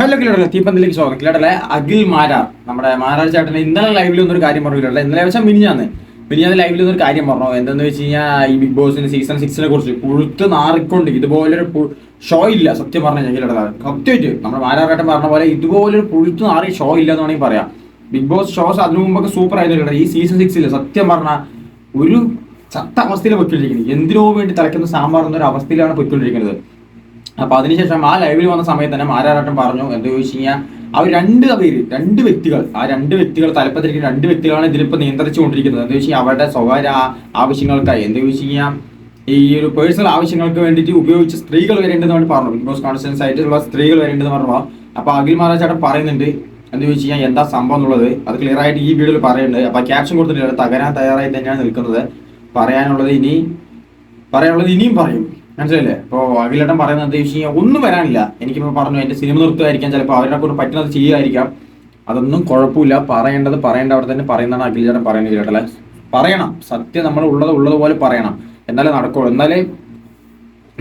Hello കിലടലെ തീപ്പന്തിലേക്ക് സ്വാഗതം. കിലടലെ അഖിൽ മാരാർ. നമ്മുടെ മാരാർ ചേട്ടൻ ഇന്നലെ ലൈവിൽ ഒന്നൊരു കാര്യം പറഞ്ഞു കിലടലെ ഇന്നലെ വെച്ചാൽ മിനിഞ്ഞാന്ന്. മിനിഞ്ഞാന്ന് ലൈവിൽ ഒന്നൊരു കാര്യം പറഞ്ഞു. എന്തെന്ന് വെച്ച് കഴിഞ്ഞാൽ ഈ ബിഗ് ബോസിന് സീസൺ സിക്സിനെ കുറിച്ച് പുഴുത്ത് നാറിക്കൊണ്ട് ഇതുപോലൊരു ഷോ ഇല്ല സത്യം പറഞ്ഞു കഴിഞ്ഞാൽ കിലടല സത്യമായിട്ട് നമ്മുടെ മാരാറേട്ടൻ പറഞ്ഞ പോലെ ഇതുപോലൊരു പുഴുത്ത് നാറി ഷോ ഇല്ല എന്ന് വേണമെങ്കിൽ പറയാം. ബിഗ് ബോസ് ഷോസ് അതിനു മുമ്പൊക്കെ സൂപ്പർ ആയിരുന്നു ഈ സീസൺ സിക്സിൽ സത്യം പറഞ്ഞാൽ ഒരു ചത്ത അവസ്ഥയിൽ പൊയ്ക്കൊണ്ടിരിക്കുന്നത്. എന്തിനോ വേണ്ടി തലയ്ക്കുന്ന സാമ്പാർ എന്നൊരു അവസ്ഥയിലാണ് പൊയ്ക്കൊണ്ടിരിക്കുന്നത്. അപ്പൊ അതിനുശേഷം ആ ലൈവിൽ വന്ന സമയത്ത് തന്നെ മാരാരാട്ടം പറഞ്ഞു എന്ത് ചോദിച്ചു കഴിഞ്ഞാൽ അവർ രണ്ട് പേര് രണ്ട് വ്യക്തികൾ ആ രണ്ട് വ്യക്തികൾ തലപ്പത്തിരിക്കുന്ന രണ്ട് വ്യക്തികളാണ് ഇതിലിപ്പോ നിയന്ത്രിച്ചുകൊണ്ടിരിക്കുന്നത്. എന്താ വെച്ചാൽ അവരുടെ സ്വകാര്യ ആവശ്യങ്ങൾക്കായി എന്താ ചോദിച്ചു കഴിഞ്ഞാൽ ഈ ഒരു പേഴ്സണൽ ആവശ്യങ്ങൾക്ക് വേണ്ടിയിട്ട് ഉപയോഗിച്ച സ്ത്രീകൾ വരേണ്ടതെന്ന് വേണ്ടി പറഞ്ഞു ബിഗ് ബോസ് കോൺസ്റ്റൻസ് ആയിട്ടുള്ള സ്ത്രീകൾ വരേണ്ടതെന്ന് പറഞ്ഞു അപ്പൊ അഖിൽ മഹാരാജാട്ടൻ പറയുന്നുണ്ട് എന്ന് ചോദിച്ചു കഴിഞ്ഞാൽ എന്താ സംഭവം എന്നുള്ളത്? അത് ക്ലിയർ ആയിട്ട് ഈ വീഡിയോയിൽ പറയുന്നുണ്ട്. അപ്പൊ ക്യാപ്ഷൻ കൊടുത്തിട്ടുണ്ട് തകരാൻ തയ്യാറായി തന്നെയാണ് നിൽക്കുന്നത്. പറയാനുള്ളത് ഇനി പറയാനുള്ളത് ഇനിയും പറയും. മനസ്സിലല്ലേ ഇപ്പോൾ അഖിലേട്ടൻ പറയുന്നത് എന്താ വെച്ച് കഴിഞ്ഞാൽ ഒന്നും വരാനില്ല. എനിക്കിപ്പോൾ പറഞ്ഞു എന്റെ സിനിമ നിർത്തുമായിരിക്കാം. ചിലപ്പോൾ അവരെ കൊണ്ട് പറ്റുന്നത് ചെയ്യുമായിരിക്കാം. അതൊന്നും കുഴപ്പമില്ല. പറയേണ്ടത് പറയേണ്ട അവിടെ തന്നെ പറയുന്നതാണ് അഖിലേട്ടൻ പറയുന്നത് കേട്ടല്ലേ? പറയണം. സത്യം നമ്മൾ ഉള്ളത് ഉള്ളതുപോലെ പറയണം. എന്നാലേ നടക്കുള്ളൂ. എന്നാലേ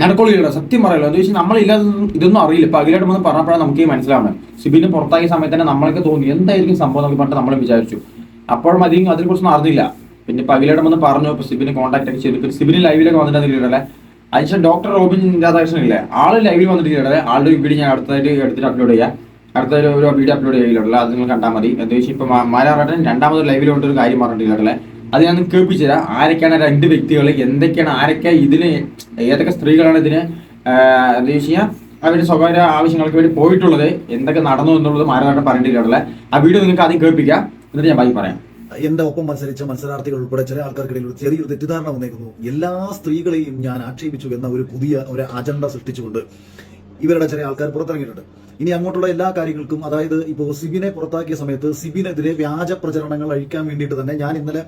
നടക്കുള്ളൂ കേട്ടോ സത്യം പറയല്ലോ. എന്താ വെച്ചാൽ നമ്മളില്ലാതെ ഇതൊന്നും അറിയില്ല. ഇപ്പൊ അഖിലേട്ടൻ വന്ന് പറഞ്ഞപ്പോഴാണ് നമുക്ക് മനസ്സിലാവണം സിബിന് പുറത്തായ സമയത്ത് തന്നെ നമ്മളൊക്കെ തോന്നി എന്തായിരിക്കും സംഭവം നമുക്ക് പറഞ്ഞിട്ട് നമ്മൾ വിചാരിച്ചു. അപ്പോഴും അധികം അതിനെക്കുറിച്ചൊന്നും അറിഞ്ഞില്ല. പിന്നെ ഇപ്പൊ അഖിലേട്ടൻ വന്ന് പറഞ്ഞു. ഇപ്പൊ സിബിന് കോൺടാക്ട് ഒക്കെ ചെയ്തു. സിബിന് ലൈവിലൊക്കെ വന്നിട്ടുണ്ടെങ്കിലേ അതിനുശേഷം ഡോക്ടർ റോബിൻ രാധാകൃഷ്ണൻ ഇല്ലേ ആൾ ലൈവിൽ വന്നിട്ട് ആളുടെ വീഡിയോ ഞാൻ അടുത്തായിട്ട് എടുത്തിട്ട് അപ്ലോഡ് ചെയ്യാം. അടുത്ത ഒരു വീഡിയോ അപ്ലോഡ് ചെയ്യില്ല അത് നിങ്ങൾ കണ്ടാൽ മതി. എന്താ വെച്ചാൽ ഇപ്പൊ മാരാറാട്ടൻ രണ്ടാമത് ലൈവിൽ ഒരു കാര്യം പറഞ്ഞിട്ടില്ലേ അത് ഞാൻ കേൾപ്പിച്ചു തരാം. ആരൊക്കെയാണ് രണ്ട് വ്യക്തികൾ? എന്തൊക്കെയാണ്? ആരൊക്കെ ഇതിന് ഏതൊക്കെ സ്ത്രീകളാണ് ഇതിന് എന്താ വെച്ച് കഴിഞ്ഞാൽ അവരുടെ സ്വകാര്യ ആവശ്യങ്ങൾക്ക് വേണ്ടി പോയിട്ടുള്ളത്? എന്തൊക്കെ നടന്നു എന്നുള്ളത് മാരാറാട്ടൻ പറഞ്ഞിട്ടില്ലേ ആ വീഡിയോ നിങ്ങൾക്ക് ആദ്യം കേൾപ്പിക്കാം. എന്നിട്ട് ഞാൻ ബാക്കി പറയാം. എന്റെ ഒപ്പം മത്സരിച്ച മത്സരാർത്ഥികൾ ഉൾപ്പെടെ ചില ആൾക്കാർക്കിടയിൽ ഒരു ചെറിയൊരു തെറ്റിദ്ധാരണ വന്നേക്കുന്നു. എല്ലാ സ്ത്രീകളെയും ഞാൻ ആക്ഷേപിച്ചു എന്ന ഒരു പുതിയ ഒരു അജണ്ട സൃഷ്ടിച്ചുകൊണ്ട് ഇവരുടെ ചില ആൾക്കാർ പുറത്തിറങ്ങിയിട്ടുണ്ട്. ഇനി അങ്ങോട്ടുള്ള എല്ലാ കാര്യങ്ങൾക്കും അതായത് ഇപ്പോൾ സിബിനെ പുറത്താക്കിയ സമയത്ത് സിബിനെതിരെ വ്യാജ പ്രചരണങ്ങൾ അഴിക്കാൻ വേണ്ടിയിട്ട് തന്നെ ഞാൻ ഇന്നലെ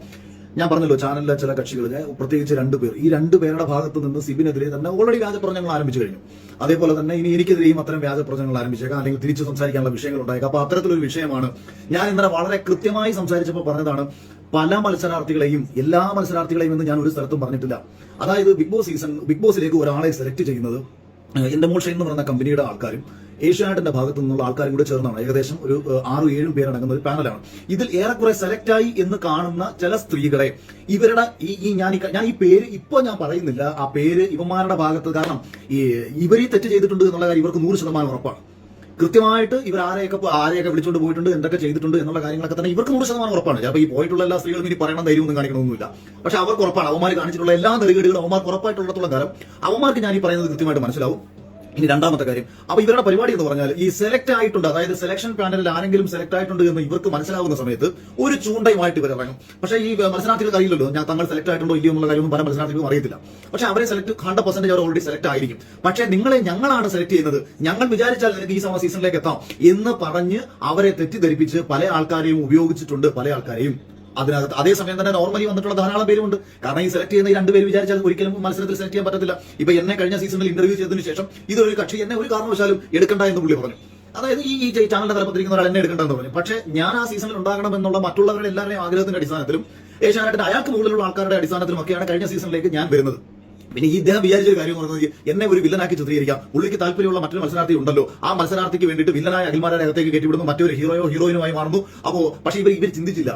ഞാൻ പറഞ്ഞല്ലോ ചാനലിലെ ചില കക്ഷികൾ പ്രത്യേകിച്ച് രണ്ടുപേർ ഈ രണ്ടു പേരുടെ ഭാഗത്ത് നിന്ന് സിബിനെതിരെ തന്നെ ഓൾറെഡി വ്യാജ പ്രചരണങ്ങൾ ആരംഭിച്ചു കഴിഞ്ഞു. അതേപോലെ തന്നെ ഇനി എനിക്കെതിരെയും അത്തരം വ്യാജ പ്രചരണങ്ങൾ ആരംഭിച്ചേക്കാം അല്ലെങ്കിൽ തിരിച്ചു സംസാരിക്കാനുള്ള വിഷയങ്ങൾ ഉണ്ടായേക്കാം. അപ്പൊ അത്തരത്തിലൊരു വിഷയമാണ്. ഞാൻ ഇന്നലെ വളരെ കൃത്യമായി സംസാരിച്ചപ്പോൾ പറഞ്ഞതാണ് പല മത്സരാർത്ഥികളെയും എല്ലാ മത്സരാർത്ഥികളെയും എന്ന് ഞാൻ ഒരു സ്ഥലത്തും പറഞ്ഞിട്ടില്ല. അതായത് ബിഗ് ബോസ് സീസൺ ബിഗ് ബോസിലേക്ക് ഒരാളെ സെലക്ട് ചെയ്യുന്നത് എന്റെ മോൾഷൻ എന്ന് പറയുന്ന കമ്പനിയുടെ ആൾക്കാരും ഏഷ്യാനെറ്റിന്റെ ഭാഗത്തു നിന്നുള്ള ആൾക്കാരും കൂടെ ചേർന്നാണ്. ഏകദേശം ഒരു ആറു ഏഴും പേരടങ്ങുന്ന ഒരു പാനലാണ് ഇതിൽ ഏറെക്കുറെ സെലക്ട് ആയി എന്ന് കാണുന്ന ചില സ്ത്രീകളെ ഇവരുടെ ഈ ഈ ഞാൻ ഞാൻ ഈ പേര് ഇപ്പൊ ഞാൻ പറയുന്നില്ല. ആ പേര് ഇവന്മാരുടെ ഭാഗത്ത് കാരണം ഈ ഇവരീ തെറ്റ് ചെയ്തിട്ടുണ്ട് എന്നുള്ള കാര്യം ഇവർക്ക് നൂറ് ശതമാനം ഉറപ്പാണ്. കൃത്യമായിട്ട് ഇവർ ആരെയൊക്കെ ആരെയൊക്കെ വിളിച്ചുകൊണ്ട് പോയിട്ടുണ്ട് എന്തൊക്കെ ചെയ്തിട്ടുണ്ട് എന്നുള്ള കാര്യങ്ങളൊക്കെ തന്നെ ഇവർക്ക് നൂറ് ശതമാനം ഉറപ്പാണ്. അപ്പൊ ഈ പോയിട്ടുള്ള എല്ലാ സ്ത്രീകളും ഇനി പറയണം ധൈര്യം കാണിക്കണമൊന്നുമില്ല പക്ഷെ അവർക്ക് ഉറപ്പാണ്. അവന്മാർ കാണിച്ചിട്ടുള്ള എല്ലാ നെറുകേടുകളും അവന്മാർക്ക് ഉറപ്പായിട്ടുള്ളത്തോളം കാലം. അവന്മാർക്ക് ഞാൻ ഈ പറയുന്നത് കൃത്യമായിട്ട് മനസ്സിലാവും. ഇനി രണ്ടാമത്തെ കാര്യം. അപ്പൊ ഇവരുടെ പരിപാടി എന്ന് പറഞ്ഞാൽ ഈ സെലക്ട് ആയിട്ടുണ്ട് അതായത് സെലക്ഷൻ പാനലിൽ ആരെങ്കിലും സെലക്ട് ആയിട്ടുണ്ട് എന്ന് ഇവർക്ക് മനസ്സിലാവുന്ന സമയത്ത് ഒരു ചൂണ്ടയുമായിട്ട് ഇവർ ഇറങ്ങും. പക്ഷേ ഈ മത്സരാർത്ഥികൾക്ക് അറിയില്ലല്ലോ ഞാൻ തങ്ങൾ സെലക്ട് ആയിട്ടുണ്ടോ ഇല്ലയോ എന്നുള്ള കാര്യമൊന്നും പല മത്സരാർത്ഥികൾക്കും അറിയത്തില്ല. പക്ഷെ അവരെ സെലക്ട് ഹൺഡ്രഡ് പെർസെന്റേജ് അവർ ഓൾറെഡി സെലക്ട് ആയിരിക്കും. പക്ഷെ നിങ്ങളെ ഞങ്ങളാണ് സെലക്ട് ചെയ്യുന്നത്. ഞങ്ങൾ വിചാരിച്ചാൽ നിനക്ക് ഈ സമ സീസണിലേക്ക് എത്താം എന്ന് പറഞ്ഞ് അവരെ തെറ്റിദ്ധരിപ്പിച്ച് പല ആൾക്കാരെയും ഉപയോഗിച്ചിട്ടുണ്ട് പല ആൾക്കാരെയും. അതിനകത്ത് അതേസമയം തന്നെ നോർമലി വന്നിട്ടുള്ള ധാരാളം പേരുണ്ട് കാരണം ഈ സെലക്ട് ചെയ്യുന്ന ഈ രണ്ടുപേര് വിചാരിച്ചാൽ ഒരിക്കലും മത്സരത്തിൽ സെലക്ട് ചെയ്യാൻ പറ്റത്തില്ല. ഇപ്പൊ എന്നെ കഴിഞ്ഞ സീസണിൽ ഇന്റർവ്യൂ ചെയ്തതിനു ശേഷം ഇതൊരു കക്ഷി എന്നെ ഒരു കാരണവശാലും എടുക്കണ്ട എന്ന് പുള്ളി പറഞ്ഞു. അതായത് ഈ ഈ ചാനലിന്റെ തലപ്പത്തിരിക്കുന്ന ഒരാൾ എന്നെ എടുക്കണ്ടെന്ന് പറഞ്ഞു. പക്ഷേ ഞാൻ ആ സീസണിൽ ഉണ്ടാകണം എന്നുള്ള മറ്റുള്ളവരുടെ എല്ലാവരുടെയും ആഗ്രഹത്തിന്റെ അടിസ്ഥാനത്തിലും ഏഷ്യാനെറ്റിന്റെ അയാൾക്ക് മുകളിലുള്ള ആൾക്കാരുടെ അടിസ്ഥാനത്തിലും ഒക്കെയാണ് കഴിഞ്ഞ സീസണിലേക്ക് ഞാൻ വരുന്നത്. പിന്നെ ഇദ്ദേഹം വിചാരിച്ചൊരു കാര്യം പറഞ്ഞത് എന്നെ ഒരു വില്ലനാക്കി ചിത്രീകരിക്കാം. പുള്ളിക്ക് താല്പര്യമുള്ള മറ്റൊരു മത്സരാർത്ഥി ഉണ്ടല്ലോ. ആ മത്സരാർത്ഥിക്ക് വേണ്ടിയിട്ട് വില്ലനായ അഖിൽമാരുടെ അകത്തേക്ക് കയറ്റിവിടുന്നു. മറ്റൊരു ഹീറോയോ ഹീറോയിനുമായി മാറുന്നു. അപ്പോ പക്ഷേ ഇവർ ഇവർ ചിന്തിച്ചില്ല.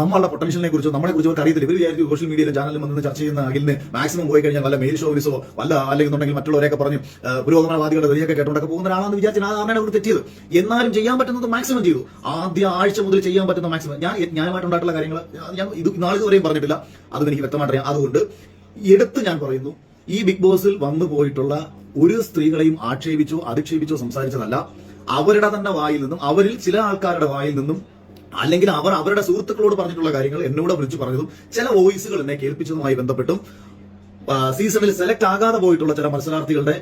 നമ്മളുടെ പൊട്ടൻഷ്യലിനെ കുറിച്ചോ നമ്മളെ കുറിച്ചോ അവർക്ക് അറിയത്തില്ല. ഇവർ വിചാരിച്ചു സോഷ്യൽ മീഡിയയിലും ചാനലിലും വന്ന് ചർച്ച ചെയ്യുന്ന അഖിലിന് മാക്സിമം പോയി കഴിഞ്ഞാൽ വല്ല മെയിൽ ഷോവിസോ വല്ല അല്ലെങ്കിൽ ഉണ്ടെങ്കിൽ മറ്റുള്ളവരെയൊക്കെ പറഞ്ഞു പുരോഗമനവാദികളുടെ വഴിയൊക്കെ കേട്ടോണ്ടൊക്കെ പോകുന്ന ഒരാളാണെന്ന് വിചാരിച്ചു ആ ധാരണയാണ് അവർ തെറ്റിയത്. എന്നാലും ചെയ്യാൻ പറ്റുന്നത് മാക്സിമം ചെയ്തു. ആദ്യ ആഴ്ച മുതൽ ചെയ്യാൻ പറ്റുന്ന മാക്സിമം. ഞാൻ ന്യായമായിട്ടുണ്ടായിട്ടുള്ള കാര്യങ്ങൾ ഞാൻ ഇത് നാളിതുവരെയും പറഞ്ഞിട്ടില്ല. അതും എനിക്ക് വ്യക്തമായിട്ട് അറിയാം അതുകൊണ്ട് എടുത്ത് ഞാൻ പറയുന്നു ഈ ബിഗ് ബോസിൽ വന്നു പോയിട്ടുള്ള ഒരു സ്ത്രീകളെയും ആക്ഷേപിച്ചോ അധിക്ഷേപിച്ചോ സംസാരിച്ചതല്ല. അവരുടെ തന്നെ വായിൽ നിന്നും അവരിൽ ചില ആൾക്കാരുടെ വായിൽ നിന്നും അല്ലെങ്കിൽ അവർ അവരുടെ സുഹൃത്തുക്കളോട് പറഞ്ഞിട്ടുള്ള കാര്യങ്ങൾ എന്നോട് വിളിച്ചു പറഞ്ഞതും ചില വോയിസുകൾ എന്നെ കേൾപ്പിച്ചതുമായി ബന്ധപ്പെട്ടും സീസണിൽ സെലക്ട് ആകാതെ പോയിട്ടുള്ള ചില മത്സരാർത്ഥികളുടെ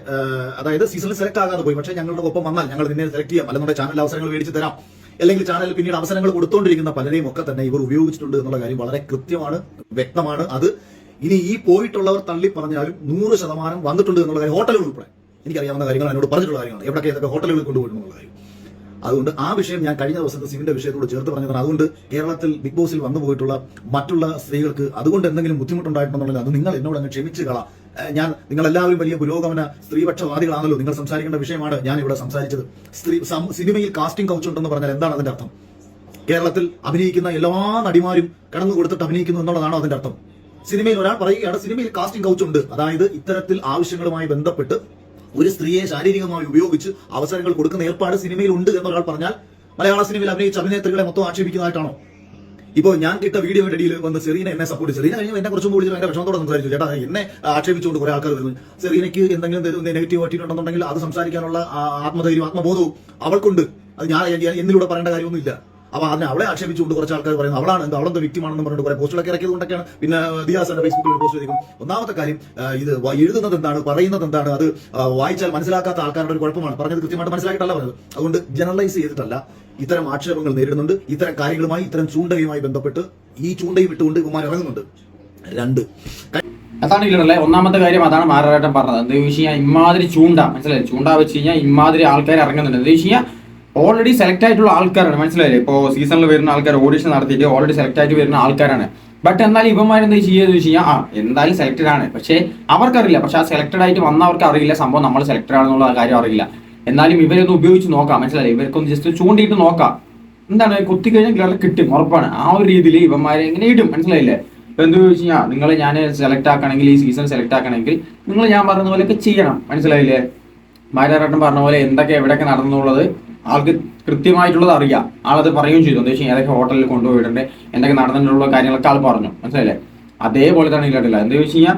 അതായത് സീസണിൽ സെലക്ട് ആകാതെ പോയി. പക്ഷേ ഞങ്ങളുടെ ഒപ്പം വന്നാൽ ഞങ്ങൾ നിന്നെ സെലക്ട് ചെയ്യാം. അല്ലെന്നുണ്ടെങ്കിൽ ചാനൽ അവസരങ്ങൾ മേടിച്ച് തരാം. അല്ലെങ്കിൽ ചാനലിൽ പിന്നീട് അവസരങ്ങൾ കൊടുത്തുകൊണ്ടിരിക്കുന്ന പലരെയും ഒക്കെ തന്നെ ഇവർ ഉപയോഗിച്ചിട്ടുണ്ട് എന്നുള്ള കാര്യം വളരെ കൃത്യമാണ് വ്യക്തമാണ്. അത് ഇനി ഈ പോയിട്ടുള്ളവർ തള്ളി പറഞ്ഞാലും നൂറ് ശതമാനം വന്നിട്ടുണ്ട് എന്നുള്ള കാര്യം ഹോട്ടലുകൾ ഉൾപ്പെടെ. എനിക്കറിയാവുന്ന കാര്യങ്ങൾ എന്നോട് പറഞ്ഞിട്ടുള്ള കാര്യങ്ങളാണ്. എവിടെയൊക്കെ ഏതൊക്കെ ഹോട്ടലുകളിൽ എന്നുള്ള കാര്യം. അതുകൊണ്ട് ആ വിഷയം ഞാൻ കഴിഞ്ഞ ദിവസത്തെ സിവിന്റെ വിഷയത്തോട് ചേർത്ത് പറഞ്ഞതാണ്. അതുകൊണ്ട് കേരളത്തിൽ ബിഗ് ബോസിൽ വന്നു പോയിട്ടുള്ള മറ്റുള്ള സ്ത്രീകൾക്ക് അതുകൊണ്ട് എന്തെങ്കിലും ബുദ്ധിമുട്ടുണ്ടായിട്ടുണ്ടെന്നുള്ളത് അത് നിങ്ങൾ എന്നോട് അങ്ങ് ക്ഷമിച്ചു കള. ഞാൻ നിങ്ങൾ എല്ലാവരും വലിയ പുരോഗമന സ്ത്രീപക്ഷവാദികളാണല്ലോ. നിങ്ങൾ സംസാരിക്കേണ്ട വിഷയമാണ് ഞാൻ ഇവിടെ സംസാരിച്ചത്. സ്ത്രീ സിനിമയിൽ കാസ്റ്റിംഗ് കൗച്ച് ഉണ്ടെന്ന് പറഞ്ഞാൽ എന്താണ് അതിന്റെ അർത്ഥം? കേരളത്തിൽ അഭിനയിക്കുന്ന എല്ലാ നടിമാരും കടന്നു കൊടുത്തിട്ട് അഭിനയിക്കുന്നു എന്നുള്ളതാണോ അതിന്റെ അർത്ഥം? സിനിമയിൽ ഒരാൾ പറയുകയാണ് സിനിമയിൽ കാസ്റ്റിംഗ് കൗച്ച് ഉണ്ട്. അതായത് ഇത്തരത്തിൽ ആവശ്യങ്ങളുമായി ബന്ധപ്പെട്ട് ഒരു സ്ത്രീയെ ശാരീരികമായി ഉപയോഗിച്ച് അവസരങ്ങൾ കൊടുക്കുന്ന ഏർപ്പാട് സിനിമയിൽ ഉണ്ട് എന്നൊരാൾ പറഞ്ഞാൽ മലയാള സിനിമയിൽ അഭിനയിച്ച അഭിനേത്രികളെ മൊത്തം ആക്ഷേപിക്കുന്നതായിട്ടാണോ? ഇപ്പോൾ ഞാൻ കിട്ട വീഡിയോ ഇടയിൽ വന്ന് സെറീന എന്നെ സപ്പോർട്ട് സെറീന കഴിഞ്ഞ് എന്നെ കുറച്ചും കൂടി ഭയങ്കര വിഷമത്തോടെ സംസാരിച്ചു. ചേട്ടാ എന്നെ ആക്ഷേപിച്ചുകൊണ്ട് കുറെ ആൾക്കാർ വരുന്നു. സെറീനയ്ക്ക് എന്തെങ്കിലും നെഗറ്റീവ് പറ്റിയിട്ടുണ്ടെന്നുണ്ടെങ്കിൽ അത് സംസാരിക്കാനുള്ള ആത്മധൈര്യം ആത്മബോധവും അവൾക്കുണ്ട്. അത് ഞാൻ എന്നിലൂടെ പറയേണ്ട കാര്യമൊന്നുമില്ല. അപ്പൊ അതിനെ അവളെ ആക്ഷേപിച്ചുകൊണ്ട് കുറച്ച് ആൾക്കാർ പറയുന്നത് അവളാണ് എന്താ അവളെന്താ വ്യക്തിമാണെന്ന് പറഞ്ഞിട്ട് കുറെ പോസ്റ്റുകളൊക്കെ ഇറക്കിയത് പിന്നെ ദിയാസാന്റെ ഫേസ്ബുക്കിൽ ഒരു പോസ്റ്റ് ചെയ്തിരിക്കും ഒന്നാമത്തെ കാര്യം ഇത് എഴുതുന്നത് എന്താണ് പറയുന്നത് എന്താണ് അത് വായിച്ചാൽ മനസ്സിലാക്കാത്ത ആൾക്കാരുടെ ഒരു കുഴപ്പമാണ്. പറഞ്ഞത് കൃത്യമായിട്ട് മനസ്സിലാക്കിയിട്ടല്ല പറഞ്ഞത്. അതുകൊണ്ട് ജനറലൈസ് ചെയ്തിട്ടല്ല. ഇത്തരം ആക്ഷേപങ്ങൾ നേരിടുന്നുണ്ട്. ഇത്തരം കാര്യങ്ങളുമായി ഇത്തരം ചൂണ്ടയുമായി ബന്ധപ്പെട്ട് ഈ ചൂണ്ടയും ഇട്ടുകൊണ്ട് ഇവന്മാർ ഇറങ്ങുന്നുണ്ട്. രണ്ട്. അതാണ് ഇല്ലല്ലേ ഒന്നാമത്തെ കാര്യം അതാണ് മാരാട്ടം പറഞ്ഞത്. എന്താ വെച്ച് കഴിഞ്ഞാൽ ഇമാതിരി ചൂണ്ട മനസ്സിലായി ചൂണ്ട വെച്ച് കഴിഞ്ഞാൽ ഇമാതിരി ആൾക്കാർ ഇറങ്ങുന്നുണ്ട്. എന്താ വെച്ച് കഴിഞ്ഞാൽ ഓൾറെഡി സെലക്ട് ആയിട്ടുള്ള ആൾക്കാരാണ് മനസ്സിലായില്ലേ? ഇപ്പോൾ സീസണിൽ വരുന്ന ആൾക്കാർ ഓഡിഷൻ നടത്തിയിട്ട് ഓൾറെഡി സെലക്ട് ആയിട്ട് വരുന്ന ആൾക്കാരാണ്. ബട്ട് എന്നാലും ഇവന്മാരെന്താ ചെയ്യുക വെച്ച് കഴിഞ്ഞാൽ ആ എന്തായാലും സെലക്ടഡ് ആണ്. പക്ഷേ അവർക്കറിയില്ല. പക്ഷെ ആ സെലക്ടഡ് ആയിട്ട് വന്നവർക്ക് അറിയില്ല സംഭവം നമ്മൾ സെലക്ടഡ് ആണെന്നുള്ള കാര്യം അറിയില്ല. എന്നാലും ഇവരൊന്ന് ഉപയോഗിച്ച് നോക്കാം. മനസ്സിലായി ഇവർക്കൊന്ന് ജസ്റ്റ് ചൂണ്ടിയിട്ട് നോക്കാം. എന്താണ്? കുത്തി കഴിഞ്ഞാൽ കിളർ കിട്ടും. ഉറപ്പാണ്. ആ ഒരു രീതിയിൽ ഇവന്മാരെ ഇങ്ങനെ ഇടും. മനസ്സിലായില്ലേ? എന്ത് ചോദിച്ചു കഴിഞ്ഞാൽ നിങ്ങൾ ഞാൻ സെലക്ട് ആക്കണമെങ്കിൽ ഈ സീസൺ സെലക്ട് ആക്കണമെങ്കിൽ നിങ്ങൾ ഞാൻ പറഞ്ഞ പോലെയൊക്കെ ചെയ്യണം. മനസ്സിലായില്ലേ? മാരാട്ടൻ പറഞ്ഞ പോലെ എന്തൊക്കെ എവിടെയൊക്കെ നടന്നുള്ളത് ആൾക്ക് കൃത്യമായിട്ടുള്ളത് അറിയാം. ആളത് പറയുകയും ചെയ്തു. എന്താ വെച്ചാൽ ഏതൊക്കെ ഹോട്ടലിൽ കൊണ്ടുപോയിട്ടുണ്ട് എന്തൊക്കെ നടന്നിട്ടുള്ള കാര്യങ്ങളൊക്കെ ആൾ പറഞ്ഞു. മനസ്സിലായില്ലേ? അതേപോലെ തന്നെ ഇല്ലാട്ടില്ല എന്താ വെച്ച് കഴിഞ്ഞാൽ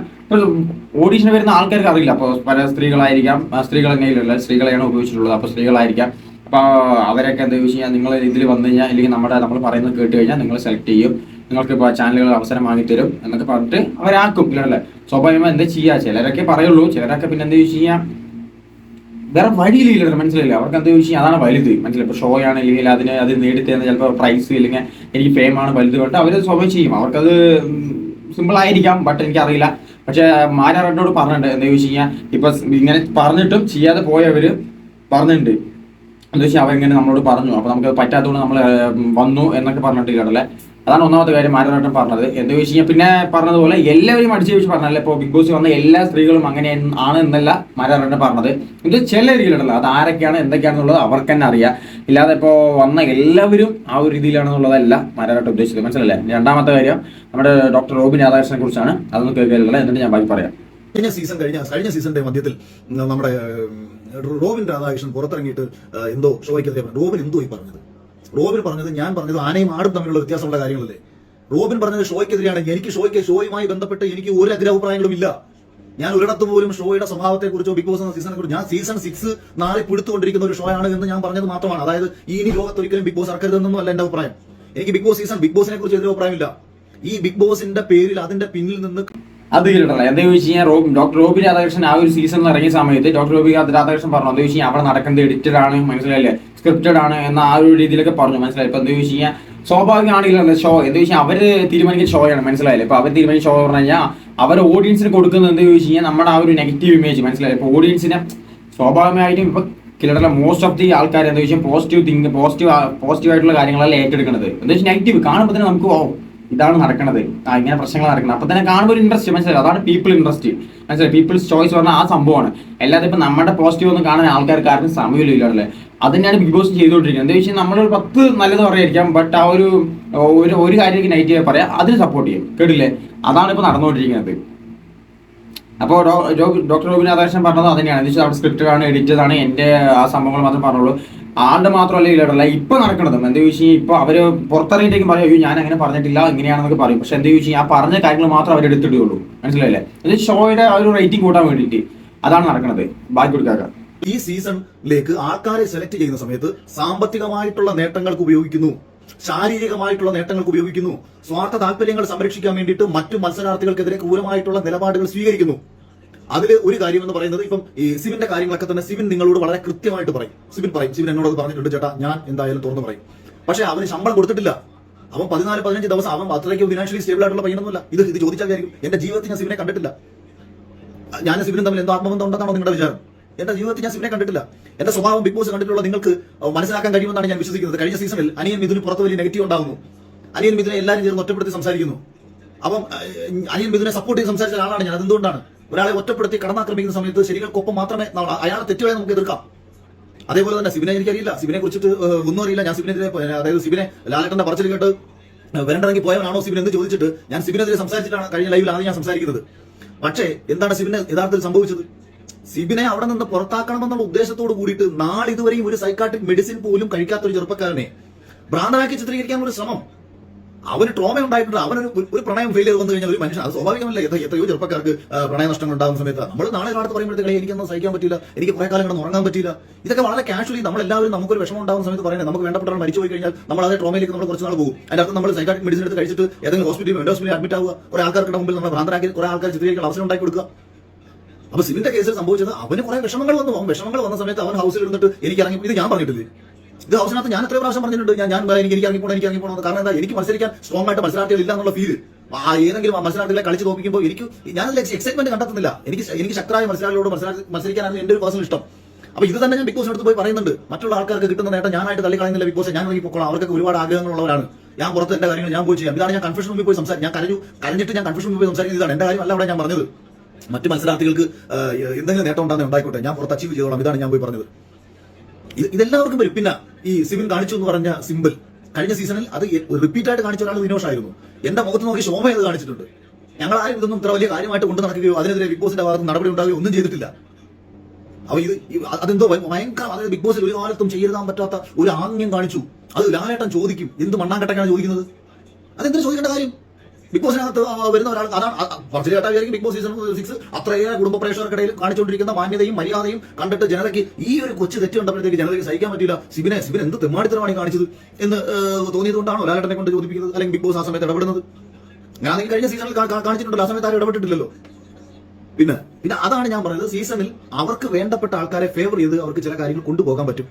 ഓഡീഷന് വരുന്ന ആൾക്കാർക്ക് അറിയില്ല. അപ്പോൾ പല സ്ത്രീകളായിരിക്കാം സ്ത്രീകൾ തന്നെയില്ല സ്ത്രീകളെയാണ് ഉപയോഗിച്ചിട്ടുള്ളത്. അപ്പോൾ സ്ത്രീകളായിരിക്കാം. അപ്പോൾ അവരൊക്കെ എന്താ വെച്ച് കഴിഞ്ഞാൽ നിങ്ങൾ ഇതിൽ വന്നു കഴിഞ്ഞാൽ അല്ലെങ്കിൽ നമ്മുടെ നമ്മൾ പറയുന്നത് കേട്ട് കഴിഞ്ഞാൽ നിങ്ങൾ സെലക്ട് ചെയ്യും. നിങ്ങൾക്ക് ഇപ്പോൾ ചാനലുകൾ അവസരം വാങ്ങിത്തരും എന്നൊക്കെ പറഞ്ഞിട്ട് അവരാക്കും. ഇല്ലല്ലേ സ്വാഭാവികമായി എന്താ ചെയ്യുക ചിലരൊക്കെ പറയുള്ളൂ. ചിലരൊക്കെ പിന്നെ എന്താ വെച്ച് കഴിഞ്ഞാൽ വേറെ വഴിയില്ല മനസ്സിലായില്ല? അവർക്ക് എന്താ ചോദിച്ചാൽ അതാണ് വലുത്. മനസ്സിലായി? ഇപ്പോൾ ഷോ ആണ് അല്ലെങ്കിൽ അതിന് അത് നേടിത്തരുന്ന ചിലപ്പോൾ പ്രൈസ് ഇല്ലെങ്കിൽ എനിക്ക് ഫേം ആണ് വലുത് കൊണ്ട് അവർ സ്വഭാവം ചെയ്യും. അവർക്കത് സിമ്പിൾ ആയിരിക്കാം ബട്ട് എനിക്കറിയില്ല. പക്ഷെ മാരാറോട് പറഞ്ഞിട്ടുണ്ട് എന്താ ചോദിച്ചു കഴിഞ്ഞാൽ ഇപ്പൊ ഇങ്ങനെ പറഞ്ഞിട്ടും ചെയ്യാതെ പോയവർ പറഞ്ഞിട്ടുണ്ട്. എന്താ വെച്ചാൽ അവരിങ്ങനെ നമ്മളോട് പറഞ്ഞു. അപ്പൊ നമുക്ക് പറ്റാത്തതുകൊണ്ട് നമ്മൾ വന്നു എന്നൊക്കെ പറഞ്ഞിട്ട് കേട്ടല്ലേ? അതാണ് ഒന്നാമത്തെ കാര്യം മാരാട്ടം പറഞ്ഞത്. എന്താ വെച്ച് കഴിഞ്ഞാൽ പിന്നെ പറഞ്ഞതുപോലെ എല്ലാവരും അടിച്ചു വെച്ച് പറഞ്ഞല്ലേ ഇപ്പോൾ ബിഗ് ബോസ് വന്ന എല്ലാ സ്ത്രീകളും അങ്ങനെ ആണ് എന്നല്ല മാരാട്ടം പറഞ്ഞത്. ഇത് ചില രീതിയിലുണ്ടല്ലോ. അത് ആരൊക്കെയാണ് എന്തൊക്കെയാണെന്നുള്ളത് അവർക്ക് തന്നെ അറിയാം. ഇല്ലാതെ ഇപ്പോൾ വന്ന എല്ലാവരും ആ ഒരു രീതിയിലാണെന്നുള്ളതല്ല മാരാട്ടം ഉദ്ദേശിച്ചത്. മനസ്സിലല്ലേ രണ്ടാമത്തെ കാര്യം നമ്മുടെ ഡോക്ടർ റോബിൻ രാധാകൃഷ്ണനെ കുറിച്ചാണ്. അതൊന്നും കേൾക്കാനുള്ളത് എന്നിട്ട് ഞാൻ ബാക്കി പറയാം. കഴിഞ്ഞ സീസൺ കഴിഞ്ഞ കഴിഞ്ഞ സീസണിന്റെ മധ്യത്തിൽ നമ്മുടെ റോബിൻ രാധാകൃഷ്ണൻ പുറത്തിറങ്ങിയിട്ട് എന്തോ ഷോയ്ക്കെതിരെ റോബിൻ എന്തോ ഈ പറഞ്ഞത്? റോബിൻ പറഞ്ഞത് ഞാൻ പറഞ്ഞത് ആനയും ആടും തമ്മിലുള്ള വ്യത്യാസമുള്ള കാര്യങ്ങളല്ലേ? റോബിൻ പറഞ്ഞത് ഷോയ്ക്കെതിരെയാണ്. എനിക്ക് ഷോയ്ക്ക് ഷോയുമായി ബന്ധപ്പെട്ട് എനിക്ക് ഒരു അഗ്രഹപ്രായങ്ങളും ഇല്ല. ഞാൻ ഒരിടത്ത് പോലും ഷോയുടെ സ്വഭാവത്തെക്കുറിച്ചോ ബിഗ് ബോസ് എന്ന സീസണെ കുറിച്ച് ഞാൻ സീസൺ സിക്സ് നാളെ പിടുത്തുകൊണ്ടിരിക്കുന്ന ഒരു ഷോ ആണ് എന്ന് ഞാൻ പറഞ്ഞത് മാത്രമാണ്. അതായത് ഇനി ലോകത്ത് ഒരിക്കലും ബിഗ് ബോസ് ഇറക്കരുതെന്നൊന്നും അല്ല എന്റെ അഭിപ്രായം. എനിക്ക് ബിഗ് ബോസ് സീസൺ ബിഗ് ബോസിനെ കുറിച്ച് എതിരഭിപ്രായമില്ല ഈ ബിഗ് ബോസിന്റെ പേരിൽ അതിന്റെ പിന്നിൽ നിന്ന് അത് കേട്ടല്ല എന്താ ചോദിച്ചു കഴിഞ്ഞാൽ റോബിൻ ഡോക്ടർ റോബി രാധാകൃഷ്ണൻ ആ ഒരു സീസണിൽ ഇറങ്ങിയ സമയത്ത് ഡോക്ടർ റോബി രാധാകൃഷ്ണൻ പറഞ്ഞു. എന്താ ചോദിച്ചു കഴിഞ്ഞാൽ അവിടെ നടക്കുന്നത് എഡിറ്റഡ് ആണ് മനസ്സിലായില്ലേ? സ്ക്രിപ്റ്റഡ് ആണ് എന്ന ആ ഒരു രീതിയിലൊക്കെ പറഞ്ഞു. മനസ്സിലായി? ഇപ്പൊ എന്താ ചോദിച്ചു കഴിഞ്ഞാൽ സ്വാഭാവികമാണെങ്കിലും ഷോ എന്താ ചോദിച്ചാൽ അവർ തീരുമാനിക്കുന്ന ഷോയാണ് മനസ്സിലായില്ലേ? ഇപ്പൊ അവർ തീരുമാനിച്ച ഷോ പറഞ്ഞു കഴിഞ്ഞാൽ അവർ ഓഡിയൻസിന് കൊടുക്കുന്നത് എന്താ ചോദിച്ചു കഴിഞ്ഞാൽ നമ്മുടെ ആ ഒരു നെഗറ്റീവ് ഇമേജ് മനസ്സിലായി? ഇപ്പൊ ഓഡിയൻസിനെ സ്വാഭാവികമായിട്ടും ഇപ്പൊ കിലടല മോസ്റ്റ് ഓഫ് ദി ആൾക്കാർ എന്താ ചോദിച്ചാൽ പോസിറ്റീവ് തിങ്ക് പോസിറ്റീവ് പോസിറ്റീവ് ആയിട്ടുള്ള കാര്യങ്ങളല്ല ഏറ്റെടുക്കുന്നത് എന്താ വെച്ചാൽ നെഗറ്റീവ് കാണുമ്പോൾ തന്നെ നമുക്ക് ഓ ഇതാണ് നടക്കുന്നത് ആ ഇങ്ങനെ പ്രശ്നങ്ങൾ നടക്കുന്നത് അപ്പൊ തന്നെ കാണുമ്പോൾ ഒരു ഇൻട്രസ്റ്റ് മനസ്സിലായി? അതാണ് പീപ്പിൾ ഇൻട്രസ്റ്റ് മനസ്സിലായി? പീപ്പിൾസ് ചോയ്സ് പറഞ്ഞാൽ ആ സംഭവമാണ്. അല്ലാതെ ഇപ്പൊ നമ്മുടെ പോസിറ്റീവ് ഒന്നും കാണാൻ ആൾക്കാർക്ക് ആർക്കും സമയമില്ല അല്ലേ അത് തന്നെയാണ് ബിഗ് ബോസ് ചെയ്തുകൊണ്ടിരിക്കുന്നത്. എന്താ വെച്ചാൽ നമ്മളൊരു പത്ത് നല്ലത് പറയായിരിക്കാം ബട്ട് ആ ഒരു ഒരു ഒരു കാര്യം നെഗറ്റീവ് പറയാം അതിന് സപ്പോർട്ട് ചെയ്യും. കേട്ടില്ലേ? അതാണ് ഇപ്പൊ നടന്നുകൊണ്ടിരിക്കുന്നത്. അപ്പോൾ ഡോക്ടർ രാധാകൃഷ്ണൻ പറഞ്ഞത് അത് തന്നെയാണ് എന്ന് വെച്ചാൽ അവിടെ സ്ക്രിപ്റ്റ് ആണ് ചെയ്താണ്. എന്റെ ആ സംഭവങ്ങൾ മാത്രം പറഞ്ഞുള്ളൂ. ആളുടെ മാത്രമല്ല ഇല്ലടല്ല ഇപ്പൊ നടക്കണതും. എന്താ ചോദിച്ചു ഇപ്പൊ അവർ പുറത്തിറങ്ങിയിട്ടേക്കും പറയും അയ്യോ ഞാൻ അങ്ങനെ പറഞ്ഞിട്ടില്ല ഇങ്ങനെയാണെന്നൊക്കെ പറയും. പക്ഷെ എന്താ ചോദിച്ചു ആ പറഞ്ഞ കാര്യങ്ങൾ മാത്രം അവർ എടുത്തിടുകയുള്ളൂ. മനസ്സിലായില്ലേ? അത് ഷോയുടെ ആ ഒരു റേറ്റിംഗ് കൂട്ടാൻ വേണ്ടിയിട്ട് അതാണ് നടക്കുന്നത് ബാക്കി കൊടുക്കാക്ക. ഈ സീസണിലേക്ക് ആൾക്കാരെ സെലക്ട് ചെയ്യുന്ന സമയത്ത് സാമ്പത്തികമായിട്ടുള്ള നേട്ടങ്ങൾക്ക് ഉപയോഗിക്കുന്നു. ശാരീരികമായിട്ടുള്ള നേട്ടങ്ങൾക്ക് ഉപയോഗിക്കുന്നു. സ്വാർത്ഥ താല്പര്യങ്ങൾ സംരക്ഷിക്കാൻ വേണ്ടിയിട്ട് മറ്റു മത്സരാർത്ഥികൾക്കെതിരെ ക്രൂരമായിട്ടുള്ള നിലപാടുകൾ സ്വീകരിക്കുന്നു. അതിൽ ഒരു കാര്യം എന്ന് പറയുന്നത് ഇപ്പം ഈ സിവിന്റെ കാര്യങ്ങളൊക്കെ തന്നെ സിവിൻ നിങ്ങളോട് വളരെ കൃത്യമായിട്ട് പറയും. സിവിൻ പറയും. സിവിൻ എന്നോട് പറഞ്ഞിട്ടുണ്ട് ചേട്ടാ ഞാൻ എന്തായാലും തുറന്നു പറയും. പക്ഷെ അവന് ശമ്പളം കൊടുത്തിട്ടില്ല. അവൻ പതിനാല് പതിനഞ്ച് ദിവസം അവൻ അത്രയ്ക്ക് ഫിനാൻഷ്യലി സ്റ്റേബിൾ ആയിട്ടുള്ള പയ്യനൊന്നുമില്ല. ഇത് ഇത് ചോദിച്ചാൽ കാര്യം എന്റെ ജീവിതത്തിൽ ഞാൻ സിവിനെ കണ്ടിട്ടില്ല. ഞാൻ സിബിനും തമ്മിൽ എന്തോ ആത്മബന്ധം ഉണ്ടെന്നാണോ നിങ്ങളുടെ വിചാരം? എന്റെ ജീവിതത്തിൽ ഞാൻ സിബിനെ കണ്ടിട്ടില്ല. എന്റെ സ്വഭാവം ബിഗ് ബോസ് കണ്ടിട്ടുള്ള നിങ്ങൾക്ക് മനസ്സിലാക്കാൻ കഴിയുമെന്നാണ് ഞാൻ വിശ്വസിക്കുന്നത്. കഴിഞ്ഞ സീസണിൽ അനിയൻ മിഥുന് പുറത്ത് വലിയ നെഗറ്റീവ് ഉണ്ടാകുന്നു അനിയൻ മിഥുനെ എല്ലാവരും ചേർന്ന് ഒറ്റപ്പെടുത്തി സംസാരിക്കുന്നു. അപ്പം അനിയൻ മിഥുനെ സപ്പോർട്ട് ചെയ്ത് സംസാരിച്ച ആളാണ് ഞാൻ. അതെന്തുകൊണ്ടാണ്? ഒരാളെ ഒറ്റപ്പെടുത്തി കടന്നാക്രമിക്കുന്ന സമയത്ത് ശരികൾക്കൊപ്പം മാത്രമേ അയാളെ തെറ്റുകളെ നമുക്ക് എതിർക്കാം. അതേപോലെ തന്നെ സിബിനെ എനിക്കറിയില്ല. സിബിനെ കുറിച്ചിട്ട് ഒന്നും അറിയില്ല. ഞാൻ സിബിനെതിരെ അതായത് സിബിനെ ലാലേട്ടന്റെ പറച്ചിൽ കേട്ട് വരണ്ടിറങ്ങി പോയവനാണോ സിബിൻ എന്ന് ചോദിച്ചിട്ട് ഞാൻ സിബിനെതിരെ സംസാരിച്ചിട്ടാണ് കഴിഞ്ഞ ലൈവിൽ ആദ്യം ഞാൻ സംസാരിക്കുന്നത്. പക്ഷേ എന്താണ് സിബിന് യഥാർത്ഥത്തിൽ സംഭവിച്ചത്? സിബിനെ അവിടെ നിന്ന് പുറത്താക്കണമെന്നുള്ള ഉദ്ദേശത്തോട് കൂടിയിട്ട് നാളിതുവരെയും ഒരു സൈക്കാട്രിക് മെഡിസിൻ പോലും കഴിക്കാത്ത ഒരു ചെറുപ്പക്കാരനെ ഭ്രാന്തനാക്കി ചിത്രീകരിക്കാൻ ഒരു ശ്രമം അവന് ട്രോമ ഉണ്ടായിട്ടുണ്ട് അവനൊരു ഒരു- പ്രണയം ഫെയിലിയർ വന്നു കഴിഞ്ഞാൽ ഒരു മനുഷ്യൻ അത് സ്വാഭാവികമല്ല. എത്ര- എത്രയോ ചെറുപ്പക്കാർക്ക് പ്രണയനഷ്ടങ്ങൾ പ്രണയ നഷ്ടങ്ങൾ ഉണ്ടാകുന്ന സമയത്ത് നമ്മൾ നാളെ കാലത്ത് പറയുമ്പോഴത്തേക്ക് എനിക്കൊന്നും സഹിക്കാൻ പറ്റില്ല എനിക്ക് കുറെ കാലം കിടന്ന് ഉറങ്ങാൻ പറ്റില്ല ഇതൊക്കെ വളരെ കാഷ്വലി നമ്മൾ എല്ലാവരും നമുക്കൊരു വിഷമം ഉണ്ടാകുന്ന സമയത്ത് പറയുന്നത്. നമുക്ക് വേണ്ടപ്പെട്ട ഒരാൾ മരിച്ചു പോയി കഴിഞ്ഞാൽ നമ്മൾ അതേ ട്രോമയിലേക്ക് നമ്മൾ കുറച്ച് നാൾ പോകും. അതിന്റെ അർത്ഥം നമ്മൾ സൈക്കാട്രിക് മെഡിസിൻ എടുത്ത് കഴിച്ചിട്ട് ഏതെങ്കിലും ഹോസ്പിറ്റലിൽ ഹോസ്പിറ്റലിൽ അഡ്മിറ്റ് ആവുക. കുറെ ആൾക്കാർക്ക് മുമ്പിൽ നമ്മൾ ഭ്രാന്തരാക്കി കുറെ ആൾക്കാർ ചിത്രീകരിക്കാൻ അവസരം ഉണ്ടാക്കി കൊടുക്കുക. അപ്പൊ സിബിന്റെ കേസിൽ സംഭവിച്ചത് അവന് കുറെ വിഷമങ്ങൾ വന്നു. അവൻ വിഷമങ്ങൾ വന്ന സമയത്ത് അവൻ ഹൗസിൽ ഇരുന്നിട്ട് എനിക്ക് ഇറങ്ങി ഇത് ഞാൻ പറഞ്ഞിട്ടില്ലേ? ഇത് ഹൗസിനകത്ത് ഞാൻ എത്ര പ്രാവശ്യം പറഞ്ഞിട്ടുണ്ട്. ഞാൻ ഞാൻ എനിക്ക് എനിക്ക് ഇറങ്ങിപ്പോണം എനിക്ക് ഇറങ്ങിപ്പോണം കാരണം എന്താ? എനിക്ക് മത്സരിക്കാൻ സ്ട്രോങ് ആയിട്ട് മത്സരാർത്ഥികൾ ഇല്ല എന്നുള്ള ഫീൽ ആ ഏതെങ്കിലും മത്സരാർത്ഥികളെ കളിച്ച് തോപ്പിക്കുമ്പോൾ എനിക്ക് ഞാൻ എക്സൈറ്റ്മെന്റ് കണ്ടെത്തുന്നില്ല. എനിക്ക് എനിക്ക് ശക്തരായ മത്സരാളികളോട് മത്സരാ- മത്സരിക്കാനാണ് എന്റെ ഒരു പേഴ്സണൽ ഇഷ്ടം. അപ്പൊ ഇത് തന്നെ ഞാൻ ബിഗ് ബോസിനടുത്ത് പോയി പറയുന്നുണ്ട്. മറ്റുള്ള ആൾക്കാർക്ക് കിട്ടുന്ന നേട്ടം ഞാനായിട്ട് തള്ളിക്കളയുന്നില്ല ബിഗ് ബോസ് ഞാൻ ഇറങ്ങി പോകണം അവർക്ക് ഒരുപാട് ആഗ്രഹങ്ങളുള്ളവരാണ്. ഞാൻ പുറത്ത് എന്റെ കാര്യങ്ങൾ ഞാൻ പോയി ചെയ്യാം. ഇതാണ് ഞാൻ കൺഫ്യൂഷൻ മുമ്പിൽ പോയി സംസാരിക്കും ഞാൻ കരഞ്ഞു കരഞ്ഞിട്ട് ഞാൻ കൺഫ്യൂഷൻ മുമ്പിൽ സംസാരിക്കുന്നത് ഇതാണ്. എന്റെ കാര്യം അല്ല അവിടെ ഞാൻ പറഞ്ഞത്. മറ്റു മത്സരാർത്ഥികൾക്ക് എന്തെങ്കിലും നേട്ടം ഉണ്ടാകുന്ന ഉണ്ടായിക്കോട്ടെ. ഞാൻ പുറത്ത് അച്ചീവ് ചെയ്തോളാം. ഇതാണ് ഞാൻ പോയി പറഞ്ഞത്. ഇതെല്ലാവർക്കും വരും. പിന്നെ ഈ സിവിൻ കാണിച്ചു എന്ന് പറഞ്ഞ സിമ്പിൾ. കഴിഞ്ഞ സീസണിൽ അത് റിപ്പീറ്റ് ആയിട്ട് കാണിച്ച ഒരാൾ വിനോഷായിരുന്നു എന്റെ മുഖത്ത് നോക്കി ശോഭ അത് കാണിച്ചിട്ടുണ്ട്. ഞങ്ങൾ ആരും ഇതൊന്നും ഇത്ര വലിയ കാര്യമായിട്ട് കൊണ്ടു നടക്കുകയോ അതിനെതിരെ ബിഗ് ബോസിന്റെ ഭാഗത്ത് നടപടി ഉണ്ടാവുകയോ ഒന്നും ചെയ്തിട്ടില്ല. അപ്പൊ ഇത് അതെന്തോ ഭയങ്കര അതായത് ബിഗ് ബോസിൽ ഒരു കാലത്തും ചെയ്തെഴുതാൻ പറ്റാത്ത ഒരു ആംഗ്യം കാണിച്ചു. അത് ലാലേട്ടൻ ചോദിക്കും. എന്ത് മണ്ണാങ്കട്ടക്കാണ് ചോദിക്കുന്നത്? അതെന്തിനു ചോദിക്കേണ്ട കാര്യം? ബിഗ് ബോസിനകത്ത് വരുന്ന ഒരാൾ അതാണ് കുറച്ച് കേട്ടാ വിചാരിക്കും ബിഗ് ബോസ് സീസൺ സിക്സ് അത്രയേറെ കുടുംബ പ്രേക്ഷകർക്കിടയിൽ കാണിച്ചുകൊണ്ടിരിക്കുന്ന മാന്യതയും മര്യാദയും കണ്ടിട്ട് ജനതയ്ക്ക് ഈ ഒരു കൊച്ചു തെറ്റ് കണ്ടപ്പോഴത്തേക്ക് ജനതയ്ക്ക് സഹിക്കാൻ പറ്റില്ല സിബിനെ സിബിൻ എന്ത് തെമ്മാടിത്തരമാണ് കാണിച്ചത് എന്ന് തോന്നിയതുകൊണ്ടാണ് ലാലേട്ടനെ കൊണ്ട് ചോദിപ്പിക്കുന്നത് അല്ലെങ്കിൽ ബിഗ് ബോസ് ആ സമയത്ത് ഇടപെടുന്നത്? ഈ കഴിഞ്ഞ സീസണിൽ കാണിച്ചിട്ടുണ്ടല്ലോ ആ സമയത്ത് ആരും ഇടപെട്ടിട്ടില്ലല്ലോ. പിന്നെ പിന്നെ അതാണ് ഞാൻ പറയുന്നത്. സീസണിൽ അവർക്ക് വേണ്ടപ്പെട്ട ആൾക്കാരെ ഫേവർ ചെയ്ത് അവർക്ക് ചില കാര്യങ്ങൾ കൊണ്ടുപോകാൻ പറ്റും.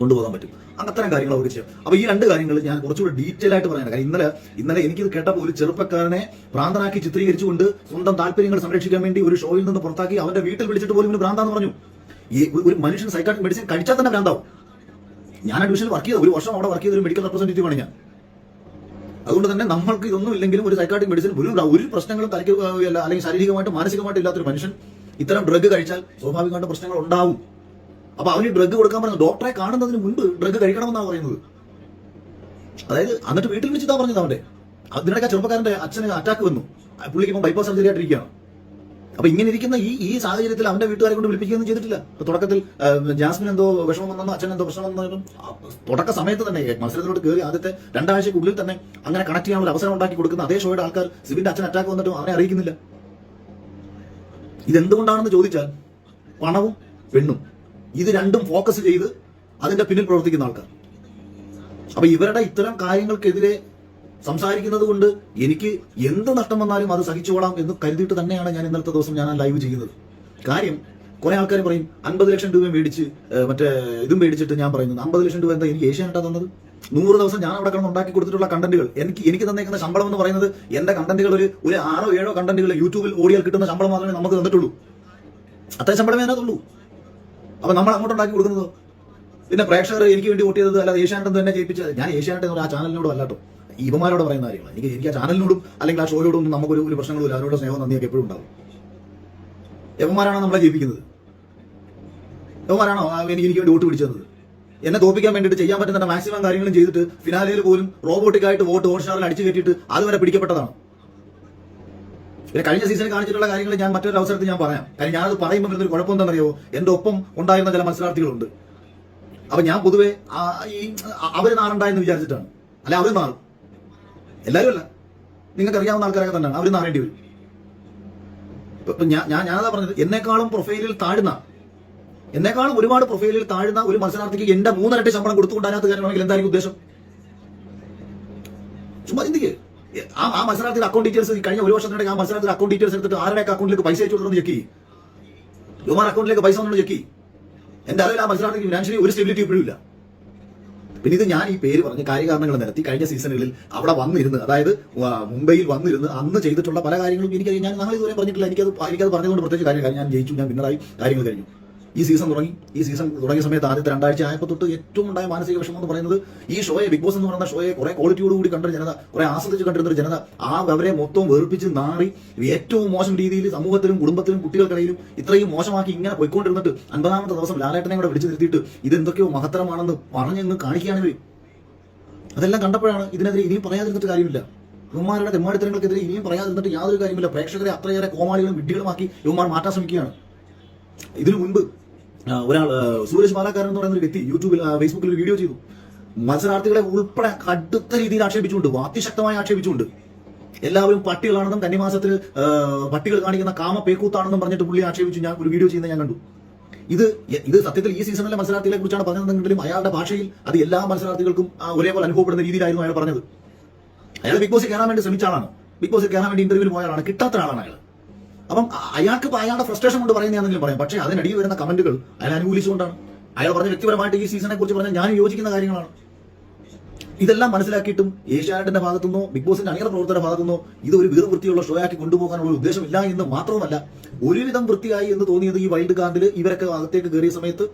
കൊണ്ടുപോകാൻ പറ്റും. അങ്ങനത്തെ കാര്യങ്ങൾ അവർക്ക് ചെയ്യും. അപ്പൊ ഈ രണ്ട് കാര്യങ്ങൾ ഞാൻ കുറച്ചുകൂടി ഡീറ്റെയിൽ ആയിട്ട് പറയാൻ കാര്യം ഇന്നലെ ഇന്നലെ എനിക്കിത് കേട്ടപ്പോൾ ഒരു ചെറുപ്പക്കാരനെ ഭ്രാന്തനാക്കി ചിത്രീകരിച്ചുകൊണ്ട് സ്വന്തം താല്പര്യങ്ങൾ സംരക്ഷിക്കാൻ വേണ്ടി ഒരു ഷോയിൽ നിന്ന് പുറത്താക്കി അവന്റെ വീട്ടിൽ വിളിച്ചിട്ട് പോലും ഇവന് ഭ്രാന്താന്ന് പറഞ്ഞു. ഈ ഒരു- മനുഷ്യൻ സൈക്കാട്രിക് മെഡിസിൻ കഴിച്ചാൽ തന്നെ ഭ്രാന്താവും. ഞാൻ അഡ്മിഷനിൽ വർക്ക് ചെയ്ത ഒരു വർഷം അവിടെ വർക്ക് ചെയ്ത ഒരു മെഡിക്കൽ റെപ്രസെന്റേറ്റീവ് ആണ് ഞാൻ. അതുകൊണ്ട് തന്നെ നമ്മൾക്ക് ഇതൊന്നും ഇല്ലെങ്കിലും ഒരു സൈക്കാട്രിക് മെഡിസിൻ ഒരു ഒരു പ്രശ്നങ്ങളും തലയ്ക്ക് അല്ലെങ്കിൽ ശാരീരികമായിട്ട് മാനസികമായിട്ട് ഇല്ലാത്തൊരു മനുഷ്യൻ ഇത്തരം ഡ്രഗ് കഴിച്ചാൽ സ്വാഭാവികമായിട്ട് പ്രശ്നങ്ങൾ ഉണ്ടാവും. അപ്പൊ അവന് ഡ്രഗ് കൊടുക്കാൻ പറയുന്നത് ഡോക്ടറെ കാണുന്നതിന് മുൻപ് ഡ്രഗ് കഴിക്കണമെന്നാണ് പറയുന്നത്. അതായത് എന്നിട്ട് വീട്ടിൽ വെച്ചിട്ടാ പറഞ്ഞത് അവന്റെ. അതിനിടയ്ക്ക് ആ ചെറുപ്പക്കാരന്റെ അച്ഛന് അറ്റാക്ക് വന്നു. പുള്ളിക്ക് ഇപ്പം ബൈപ്പാസ് സർജറി ആയിട്ടിരിക്കുകയാണ്. അപ്പൊ ഇങ്ങനെ ഇരിക്കുന്ന ഈ ഈ സാഹചര്യത്തിൽ അവന്റെ വീട്ടുകാരെ കൊണ്ട് വിളിപ്പിക്കുകയൊന്നും ചെയ്തിട്ടില്ല. തുടക്കത്തിൽ ജാസ്മിൻ എന്തോ വിഷമം വന്നെന്നോ അച്ഛൻ എന്തോ പ്രശ്നം വന്നാലും തുടക്ക സമയത്ത് തന്നെ മത്സരത്തിലോട്ട് കയറി ആദ്യത്തെ രണ്ടാഴ്ചക്കുള്ളിൽ തന്നെ അങ്ങനെ കണക്ട് ചെയ്യാനുള്ള ഒരു അവസരം ഉണ്ടാക്കി കൊടുക്കുന്ന അതേ ഷോയുടെ ആൾക്കാർ സിബിന്റെ അച്ഛൻ അറ്റാക്ക് വന്നിട്ടും അവനെ അറിയിക്കുന്നില്ല. ഇതെന്തുകൊണ്ടാണെന്ന് ചോദിച്ചാൽ പണവും പെണ്ണും. ഇത് രണ്ടും ഫോക്കസ് ചെയ്ത് അതിന്റെ പിന്നിൽ പ്രവർത്തിക്കുന്ന ആൾക്കാർ. അപ്പൊ ഇവരുടെ ഇത്തരം കാര്യങ്ങൾക്കെതിരെ സംസാരിക്കുന്നത് കൊണ്ട് എനിക്ക് എന്ത് നഷ്ടം വന്നാലും അത് സഹിച്ചുകൊള്ളാം എന്ന് കരുതിയിട്ട് തന്നെയാണ് ഞാൻ ഇന്നലത്തെ ദിവസം ഞാൻ ലൈവ് ചെയ്യുന്നത്. കാര്യം കുറെ ആൾക്കാർ പറയും അൻപത് ലക്ഷം രൂപ മേടിച്ച് മറ്റേ ഇതും മേടിച്ചിട്ട് ഞാൻ പറയുന്നത് അമ്പത് ലക്ഷം രൂപ എന്താ എനിക്ക് ഏഷ്യാനെട്ടാ തന്നത്? നൂറ് ദിവസം ഞാൻ അവിടെ കിടന്ന് ഉണ്ടാക്കി കൊടുത്തിട്ടുള്ള കണ്ടന്റുകൾ എനിക്ക് എനിക്ക് തന്നേക്കുന്ന ശമ്പളം എന്ന് പറയുന്നത് എന്റെ കണ്ടന്റുകൾ ഒരു ഒരു ആറോ ഏഴോ കണ്ടന്റുകൾ യൂട്യൂബിൽ ഓടിയാൽ കിട്ടുന്ന ശമ്പളം മാത്രമേ നമുക്ക് തന്നിട്ടുള്ളൂ. അത്ര ശമ്പളമേ അതിനകത്തുള്ളൂ. അപ്പൊ നമ്മൾ അങ്ങോട്ട് ഉണ്ടാക്കി കൊടുക്കുന്നതോ? പിന്നെ പ്രേക്ഷകർ എനിക്ക് വേണ്ടി വോട്ട് ചെയ്തത് അല്ലാതെ ഏഷ്യാനെറ്റ് തന്നെ ജയിപ്പിച്ചത്. ഞാൻ ഏഷ്യാനെറ്റ് ആ ചാനലിനോടും അല്ലാട്ടോ ഇവമാരോട് പറയുന്ന കാര്യങ്ങൾ എനിക്ക് എനിക്ക് ആ ചാനലിനോടും അല്ലെങ്കിൽ ആ ഷോയോടും ഒന്നും നമുക്കൊരു ഒരു പ്രശ്നങ്ങളും അവരോട് സ്നേഹം നന്ദിയൊക്കെ എപ്പോഴും ഉണ്ടാവും. യവന്മാരാണോ നമ്മളെ ജയിപ്പിക്കുന്നത്? യവന്മാരാണോ എനിക്ക് എനിക്ക് വേണ്ടി വോട്ട് പിടിച്ചത്? എന്നെ തോപ്പിക്കാൻ വേണ്ടിയിട്ട് ചെയ്യാൻ പറ്റുന്ന മാക്സിമം കാര്യങ്ങളും ചെയ്തിട്ട് ഫിനാലയിൽ പോലും റോബോട്ടിക്കായിട്ട് വോട്ട് ഹോട്ട്സ്റ്റാറിൽ അടിച്ചു കയറ്റിയിട്ട് അതുവരെ പിടിക്കപ്പെട്ടതാണ്. പിന്നെ കഴിഞ്ഞ സീസണിൽ കാണിച്ചിട്ടുള്ള കാര്യങ്ങൾ ഞാൻ മറ്റൊരു അവസരത്തിൽ ഞാൻ പറയാം. കാര്യം ഞാനത് പറയുമ്പോൾ ഒരു കുഴപ്പം എന്താണെന്നറിയോ എന്റെ ഒപ്പം ഉണ്ടായിരുന്ന ചില മത്സരാർത്ഥികളുണ്ട്. അപ്പൊ ഞാൻ പൊതുവെ ഈ അവർ നാറുണ്ടായെന്ന് വിചാരിച്ചിട്ടാണ്. അല്ലെ അവർ നാറും. എല്ലാവരും അല്ല. നിങ്ങൾക്ക് അറിയാവുന്ന ആൾക്കാരൊക്കെ തന്നെയാണ്. അവർ നാറേണ്ടി വരും. ഇപ്പൊ- ഞാൻ ഞാനതാ പറഞ്ഞത്. എന്നെക്കാളും പ്രൊഫൈലിൽ താഴ്ന്ന എന്നെക്കാളും ഒരുപാട് പ്രൊഫൈലിൽ താഴ്ന്ന ഒരു മത്സരാർത്ഥിക്ക് എന്റെ മൂന്നരട്ടി ശമ്പളം കൊടുത്തുകൊണ്ട് അതിനകത്ത് കയറണമെങ്കിൽ എന്തായിരിക്കും ഉദ്ദേശം? ചുമ്മാ ചിന്തിക്ക്. ആ ആ മത്സരാർത്ഥിയുടെ അക്കൗണ്ട് ഡീറ്റെയിൽസ് കഴിഞ്ഞ ഒരു വർഷത്തിനിടെ ആ മത്സരാർത്ഥിയുടെ അക്കൗണ്ട് ഡീറ്റെയിൽസ് എടുത്തിട്ട് ആരുടെയൊക്കെ അക്കൗണ്ടിലേക്ക് പൈസ അയച്ചു ചെക്കി യുമാർ അക്കൗണ്ടിലേക്ക് പൈസ വന്നു ചെക്കി എന്റെ അറിവിൽ ആ മത്സരാർത്ഥിക്ക് ഫിനാൻഷ്യലി ഒരു സ്റ്റെബിലിറ്റി ഇപ്പോഴും ഇല്ല. പിന്നെ ഇത് ഞാൻ ഈ പേര് പറഞ്ഞ് കാര്യകാരണങ്ങൾ നിരത്തി കഴിഞ്ഞ സീസണുകളിൽ അവിടെ വന്നിരുന്നു അതായത് മുംബൈയിൽ വന്നിരുന്ന് അന്ന് ചെയ്തിട്ടുള്ള പല കാര്യങ്ങളും എനിക്ക് ഞാൻ നാളെ ഇതുവരെ പറഞ്ഞിട്ടില്ല. എനിക്കത് എനിക്കത് പറഞ്ഞുകൊണ്ട് പ്രത്യേകിച്ച് കാര്യം ഞാൻ ജയിച്ചു ഞാൻ വിന്നറായി കാര്യങ്ങൾ കഴിഞ്ഞു. ഈ സീസൺ തുടങ്ങി. ഈ സീസൺ തുടങ്ങിയ സമയത്ത് ആദ്യത്തെ രണ്ടാഴ്ച ആയപ്പോൾ തൊട്ട് ഏറ്റവും ഉണ്ടായ മാനസിക വിഷമം എന്ന് പറയുന്നത് ഈ ഷോയെ ബിഗ് ബോസ് എന്ന് പറയുന്ന ഷോയെ കുറെ ക്വാളിറ്റിയോടുകൂടി കണ്ട ജനത കുറെ ആസ്വദിച്ച് കണ്ടിരുന്ന ഒരു ജനത ആ അവരെ മൊത്തം വെറുപ്പിച്ച് നാറി ഏറ്റവും മോശം രീതിയിൽ സമൂഹത്തിലും കുടുംബത്തിലും കുട്ടികൾക്കിടയിലും ഇത്രയും മോശമാക്കി ഇങ്ങനെ പോയിക്കൊണ്ടിരുന്നിട്ട് അൻപതാമത്തെ ദിവസം ലാലേട്ടനെ കൂടെ വിളിച്ചു നിർത്തിയിട്ട് ഇതെന്തൊക്കെയോ മഹത്തരമാണെന്ന് പറഞ്ഞെന്ന് കാണിക്കുകയാണ് ഇവർ അതെല്ലാം കണ്ടപ്പോഴാണ് ഇതിനെതിരെ ഇനിയും പറയാതിരുന്നിട്ട് കാര്യമില്ല. ഇവന്മാരുടെ തെമ്മാടിത്തരങ്ങൾക്കെതിരെ ഇനിയും പറയാതിരുന്നിട്ട് യാതൊരു കാര്യമില്ല പ്രേക്ഷകരെ അത്രയേറെ കോമാളികളും വിഡ്ഢികളുമാക്കി ഇവന്മാർ മാറ്റാൻ ശ്രമിക്കുകയാണ്. ഇതിനു മുൻപ് ഒരാൾ സൂരജ് മാലാക്കാരൻ എന്ന് പറയുന്ന ഒരു വ്യക്തി യൂട്യൂബിൽ ഫേസ്ബുക്കിൽ ഒരു വീഡിയോ ചെയ്തു. മത്സരാർത്ഥികളെ ഉൾപ്പെടെ കടുത്ത രീതിയിൽ ആക്ഷേപിച്ചുകൊണ്ട് അതിശക്തമായി ആക്ഷേപിച്ചുകൊണ്ട് എല്ലാവരും പട്ടികളാണെന്നും കന്നിമാസത്തിൽ പട്ടികൾ കാണിക്കുന്ന കാമ പേക്കൂത്താണെന്നും പറഞ്ഞിട്ട് പുള്ളി ആക്ഷേപിച്ചു ഞാൻ ഒരു വീഡിയോ ചെയ്യുന്നത് ഞാൻ കണ്ടു. ഇത് ഇത് സത്യത്തിൽ ഈ സീസണിലെ മത്സരാർത്ഥികളെ കുറിച്ചാണ് പറഞ്ഞതെങ്കിലും അയാളുടെ ഭാഷയിൽ അത് എല്ലാ മത്സരാർത്ഥികൾക്കും ഒരേപോലെ അനുഭവപ്പെടുന്ന രീതിയിലായിരുന്നു അയാൾ പറഞ്ഞത്. അയാൾ ബിഗ് ബോസിൽ കയറാൻ വേണ്ടി ശ്രമിച്ച ആളാണ്. ബിഗ് ബോസിൽ കയറാൻ വേണ്ടി ഇന്റർവ്യൂവിൽ പോയ ആളാണ്. കിട്ടാത്ത ആളാണ് അയാൾ. അപ്പം അയാൾക്ക് അയാളുടെ ഫ്രസ്ട്രേഷൻ കൊണ്ട് പറയുന്നതാണെങ്കിലും പറയാം. പക്ഷേ അതിനടിയിൽ വരുന്ന കമന്റുകൾ അയാൾ അനുകൂലിച്ചുകൊണ്ടാണ്. അയാൾ പറഞ്ഞ വ്യക്തിപരമായിട്ട് ഈ സീസണെ കുറിച്ച് പറഞ്ഞാൽ ഞാൻ യോജിക്കുന്ന കാര്യങ്ങളാണ്. ഇതെല്ലാം മനസ്സിലാക്കിയിട്ടും ഏഷ്യാനെറ്റിന്റെ ഭാഗത്തുനിന്നോ ബിഗ് ബോസിന്റെ അണിയറ പ്രവർത്തകരുടെ ഭാഗത്തുനിന്നോ ഇത് ഒരു വീർ വൃത്തിയുള്ള ഷോ ആക്കി കൊണ്ടുപോകാനുള്ള ഉദ്ദേശമില്ല എന്ന് മാത്രമല്ല ഒരുവിധം വൃത്തിയായി എന്ന് തോന്നിയത് ഈ വൈൽഡ് കാർഡിൽ ഇവരൊക്കെ അകത്തേക്ക് കയറിയ സമയത്ത്